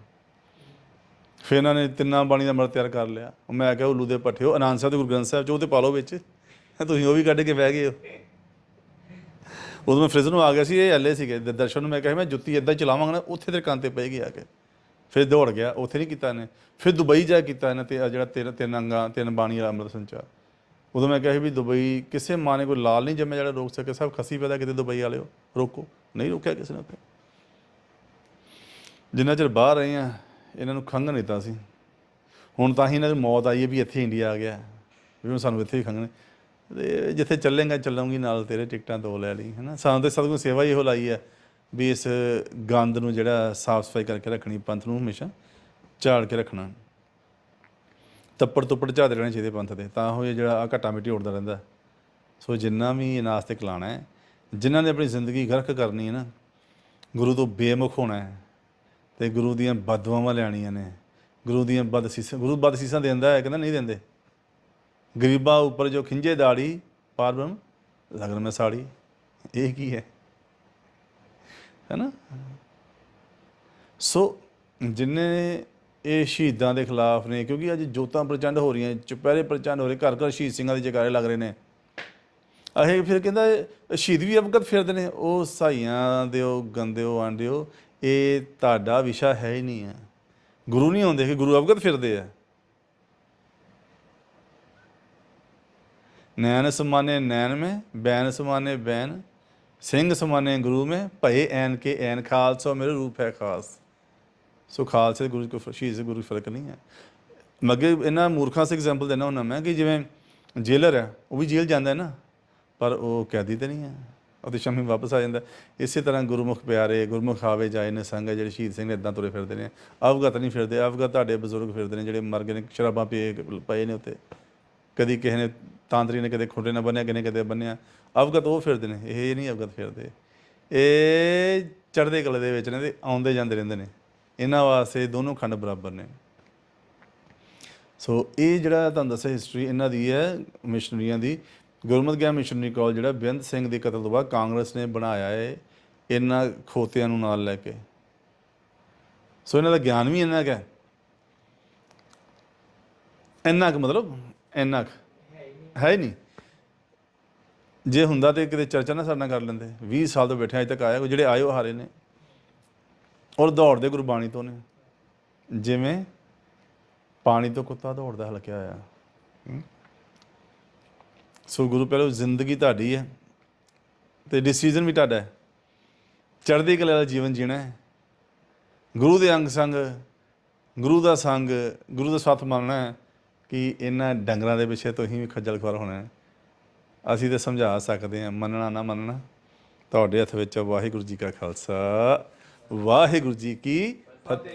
ਫਿਰ ਇਹਨਾਂ ਨੇ ਤਿੰਨਾਂ ਬਾਣੀ ਦਾ ਅੰਮ੍ਰਿਤ ਤਿਆਰ ਕਰ ਲਿਆ। ਮੈਂ ਕਿਹਾ, ਉੱਲੂ ਦੇ ਪੱਠਿਓ ਅਨੰਦ ਸਾਹਿਬ ਤੇ ਗੁਰੂ ਗ੍ਰੰਥ ਸਾਹਿਬ ਚ, ਉਹ ਤੇ ਪਾ ਲਓ ਵਿੱਚ। ਤੁਸੀਂ ਉਹ ਵੀ ਕੱਢ ਕੇ ਬਹਿ ਗਏ ਹੋ। ਉਦੋਂ ਮੈਂ ਫ੍ਰਿਜ ਨੂੰ ਆ ਗਿਆ ਸੀ, ਇਹ ਹੱਲੇ ਸੀਗੇ ਦਰਸ਼ਨ ਨੂੰ ਮੈਂ ਕਿਹਾ, ਮੈਂ ਜੁੱਤੀ ਇਦਾਂ ਚਲਾਵਾਂਗਾ ਨਾ, ਉੱਥੇ ਤੇਰੇ ਕੰਨ ਤੇ ਪਏਗੀ ਆ ਕੇ। ਫਿਰ ਦੌੜ ਗਿਆ, ਉੱਥੇ ਨਹੀਂ ਕੀਤਾ ਇਹਨੇ। ਫਿਰ ਦੁਬਈ ਜਾ ਕੀਤਾ ਇਹਨੇ ਤੇ ਆਹ ਜਿਹੜਾ ਤਿੰਨ ਤਿੰਨ ਅੰਗਾਂ, ਤਿੰਨ ਬਾਣੀ ਵਾਲਾ ਅੰਮ੍ਰਿਤ ਸੰਚਾਰ। ਉਦੋਂ ਮੈਂ ਕਿਹਾ ਸੀ ਵੀ ਦੁਬਈ ਕਿਸੇ ਮਾਂ ਨੇ ਕੋਈ ਲਾਲ ਨਹੀਂ ਜੰਮਿਆ ਜਿਹੜਾ ਰੋਕ ਸਕੇ, ਸਭ ਖਸੀ ਪੈਦਾ ਕਿਤੇ ਦੁਬਈ ਵਾਲਿਓ, ਰੋਕੋ। ਨਹੀਂ ਰੋਕਿਆ ਕਿਸੇ ਨੇ ਉੱਥੇ। ਜਿੰਨਾ ਚਿਰ ਬਾਹਰ ਰਹੇ ਆ, ਇਹਨਾਂ ਨੂੰ ਖੰਘ ਨਹੀਂ ਤਾਂ ਸੀ। ਹੁਣ ਤਾਂ ਹੀ ਇਹਨਾਂ ਦੀ ਮੌਤ ਆਈ ਹੈ ਵੀ ਇੱਥੇ ਇੰਡੀਆ ਆ ਗਿਆ। ਵੀ ਹੁਣ ਸਾਨੂੰ ਇੱਥੇ ਹੀ ਖੰਘਣੇ। ਤੇ ਜਿੱਥੇ ਚੱਲੇਗਾ, ਚੱਲਾਂਗੀ ਨਾਲ ਤੇਰੇ ਟਿਕਟਾਂ ਦੋ ਲੈ ਲਈ, ਹੈਨਾ। ਸਾਨੂੰ ਤੇ ਸਤਿਗੁਰੂ ਸੇਵਾ ਹੀ ਇਹੋ ਲਾਈ ਹੈ। ਵੀ ਇਸ ਗੰਦ ਨੂੰ ਜਿਹੜਾ ਸਾਫ਼ ਸਫ਼ਾਈ ਕਰਕੇ ਰੱਖਣੀ, ਪੰਥ ਨੂੰ ਹਮੇਸ਼ਾ ਝਾੜ ਕੇ ਰੱਖਣਾ। ਤੱਪੜ ਤੁੱਪੜ ਝਾੜਦੇ ਰਹਿਣੇ ਚਾਹੀਦੇ ਪੰਥ ਦੇ, ਤਾਂ ਉਹ ਜਿਹੜਾ ਆ ਘਟਾ ਮਿੱਟੀ ਉੱਡਦਾ ਰਹਿੰਦਾ। ਸੋ ਜਿੰਨਾ ਵੀ ਇਹ ਨਾਸਤਿਕ ਲਾਣਾ ਹੈ, ਜਿਨ੍ਹਾਂ ਨੇ ਆਪਣੀ ਜ਼ਿੰਦਗੀ ਗਰਕ ਕਰਨੀ ਹੈ ਨਾ, ਗੁਰੂ ਤੋਂ ਬੇਮੁਖ ਹੋਣਾ ਹੈ, ਤੇ ਗੁਰੂ ਦੀਆਂ ਬਦਦੁਆਵਾਂ ਲੈਣੀਆਂ ਨੇ, ਗੁਰੂ ਦੀਆਂ ਬਦਸੀਸਾਂ ਗੁਰੂ ਬਦਸੀਸਾਂ ਦਿੰਦਾ ਹੈ, ਕਹਿੰਦਾ ਨਹੀਂ ਦਿੰਦੇ। ਗਰੀਬਾਂ ਉੱਪਰ ਜੋ ਖਿੰਜੇ ਦਾੜੀ, ਪਾਰ ਲਗਨ ਮੈਂ ਸਾੜੀ ਇਹ ਕੀ ਹੈ? ਹੈਨਾ? ਸੋ ਜਿੰਨੇ ਇਹ ਸ਼ਹੀਦਾਂ ਦੇ ਖਿਲਾਫ ਨੇ, ਕਿਉਂਕਿ ਅੱਜ ਜੋਤਾਂ ਪ੍ਰਚੰਡ ਹੋ ਰਹੀਆਂ, ਚੁਪਹਿਰੇ ਪ੍ਰਚੰਡ ਹੋ ਰਹੇ, ਘਰ ਘਰ ਸ਼ਹੀਦ ਸਿੰਘਾਂ ਦੇ ਜਕਾਰੇ ਲੱਗ ਰਹੇ ਨੇ। ਅਹੇ ਫਿਰ ਕਹਿੰਦਾ, ਸ਼ਹੀਦ ਵੀ ਅਵਗਤ ਫਿਰਦੇ ਨੇ। ਉਹ ਸਾਈਆਂ ਦਿਓ ਗੰਦਿਓ ਆਂਡਿਓ ਇਹ ਤੁਹਾਡਾ ਵਿਸ਼ਾ ਹੈ ਹੀ ਨਹੀਂ ਹੈ। ਗੁਰੂ ਨਹੀਂ ਹੁੰਦੇ ਕਿ ਗੁਰੂ ਅਵਗਤ ਫਿਰਦੇ ਆ। ਨੈਣ ਸਮਾਨੇ ਨੈਣ में ਬੈਨ ਸਮਾਨੇ ਬੈਨ ਸਿੰਘ ਸਮਾਨੇ ਗੁਰੂ ਮੈਂ, ਭਏ ਐਨ ਕੇ ਐਨ, ਖਾਲਸਾ ਮੇਰੇ ਰੂਪ ਹੈ ਖਾਸ। ਸੋ ਖਾਲਸੇ ਗੁਰੂ ਕੋ ਸ਼ਹੀਦ ਗੁਰੂ ਫ਼ਰਕ ਨਹੀਂ ਹੈ। ਮੱਗੇ ਇਹਨਾਂ ਮੂਰਖਾਂ ਸੇ ਐਗਜ਼ਾਮਪਲ ਦੇਣਾ ਹੁੰਦਾ ਮੈਂ, ਕਿ ਜਿਵੇਂ ਜੇਲਰ ਹੈ, ਉਹ ਵੀ ਜੇਲ੍ਹ ਜਾਂਦਾ ਹੈ ਨਾ, ਪਰ ਉਹ ਕੈਦੀ ਤੇ ਨਹੀਂ ਹੈ। ਉਹ ਉਹਦੇ ਸ਼ਾਮੀ ਵਾਪਸ ਆ ਜਾਂਦਾ ਇਸੇ ਤਰ੍ਹਾਂ ਗੁਰਮੁਖ ਪਿਆਰੇ, ਗੁਰਮੁਖ ਆਵੇ ਜਾਏ ਨੇ ਸੰਗ ਹੈ, ਜਿਹੜੇ ਸ਼ਹੀਦ ਸਿੰਘ ਨੇ ਇਦਾਂ ਤੁਰੇ ਫਿਰਦੇ ਨੇ। ਅਵਗਤ ਨਹੀਂ ਫਿਰਦੇ, ਅਵਗਤ ਤੁਹਾਡੇ ਬਜ਼ੁਰਗ ਫਿਰਦੇ ਨੇ, ਜਿਹੜੇ ਮਰ ਗਏ ਨੇ, ਸ਼ਰਾਬਾਂ ਪੀ ਪਏ ਨੇ ਉੱਤੇ। ਕਦੀ ਕਿਸੇ ਨੇ ਤਾਂਤਰੀ ਨੇ ਕਦੇ ਖੁੰਡੇ ਨਾਲ ਬੰਨਿਆ ਕਿਨੇ ਕਦੇ ਬੰਨਿਆ। ਅਵਗਤ ਉਹ ਫਿਰਦੇ ਨੇ, ਇਹ ਨਹੀਂ ਅਵਗਤ ਫਿਰਦੇ। ਇਹ ਚੜ੍ਹਦੇ ਕਲੇ ਦੇ ਵਿੱਚ ਨੇ ਤੇ ਆਉਂਦੇ ਜਾਂਦੇ ਰਹਿੰਦੇ ਨੇ। ਇਹਨਾਂ ਵਾਸਤੇ ਦੋਨੋਂ ਖੰਡ ਬਰਾਬਰ ਨੇ। ਸੋ ਇਹ ਜਿਹੜਾ ਤੁਹਾਨੂੰ ਦੱਸਿਆ ਹਿਸਟਰੀ ਇਹਨਾਂ ਦੀ ਹੈ ਮਿਸ਼ਨਰੀਆਂ ਦੀ। ਗੁਰਮਤਿ ਗਿਆ ਮਿਸ਼ਨਰੀ ਕਾਲਜ ਜਿਹੜਾ ਬੇਅੰਤ ਸਿੰਘ ਦੇ ਕਤਲ ਤੋਂ ਬਾਅਦ ਕਾਂਗਰਸ ਨੇ ਬਣਾਇਆ ਹੈ ਇਹਨਾਂ ਖੋਤਿਆਂ ਨੂੰ ਨਾਲ ਲੈ ਕੇ। ਸੋ ਇਹਨਾਂ ਦਾ ਗਿਆਨ ਵੀ ਇੰਨਾ ਕੁ ਹੈ। ਇੰਨਾ ਕੁ ਮਤਲਬ ਇੰਨਾ ਕੁ। ਹੈ ਹੀ ਨਹੀਂ। ਜੇ ਹੁੰਦਾ ਤੇ ਕਿਤੇ ਚਰਚਾ ਨਾ ਸਾਡੇ ਨਾਲ ਕਰ ਲੈਂਦੇ। 20 ਸਾਲ ਤੋਂ ਬੈਠੇ ਅਜੇ ਤੱਕ ਆਇਆ ਕੋਈ, ਜਿਹੜੇ ਆਏ ਉਹ ਹਾਰੇ ਨੇ। ਔਰ ਦੌੜਦੇ ਗੁਰਬਾਣੀ ਤੋਂ ਨੇ। ਜਿਵੇਂ ਪਾਣੀ ਤੋਂ ਕੁੱਤਾ ਦੌੜਦਾ ਹਲਕਿਆ ਆ ਸੋ ਗੁਰੂ ਪਹਿਲੋ ਜ਼ਿੰਦਗੀ ਤੁਹਾਡੀ ਹੈ। ਤੇ ਡਿਸੀਜਨ ਵੀ ਤੁਹਾਡਾ ਹੈ। ਚੜ੍ਹਦੀ ਕਲਾ ਦਾ ਜੀਵਨ ਜੀਣਾ ਹੈ। ਗੁਰੂ ਦੇ ਅੰਗ ਸੰਗ, ਗੁਰੂ ਦਾ ਸੰਗ, ਗੁਰੂ ਦਾ ਸਾਥ ਮੰਨਣਾ ਹੈ। ਕਿ ਇਹਨਾਂ ਡੰਗਰਾਂ ਦੇ ਪਿੱਛੇ ਤੁਸੀਂ ਵੀ ਖੱਜਲ ਖੁਆਰ ਹੋਣਾ ਹੈ ਅਸੀਂ ਤਾਂ ਸਮਝਾ ਸਕਦੇ ਹਾਂ, ਮੰਨਣਾ ਨਾ ਮੰਨਣਾ ਤੁਹਾਡੇ ਹੱਥ ਵਿੱਚ ਹੈ। ਵਾਹਿਗੁਰੂ ਜੀ ਕਾ ਖਾਲਸਾ, ਵਾਹਿਗੁਰੂ ਜੀ ਕੀ ਫਤਿਹ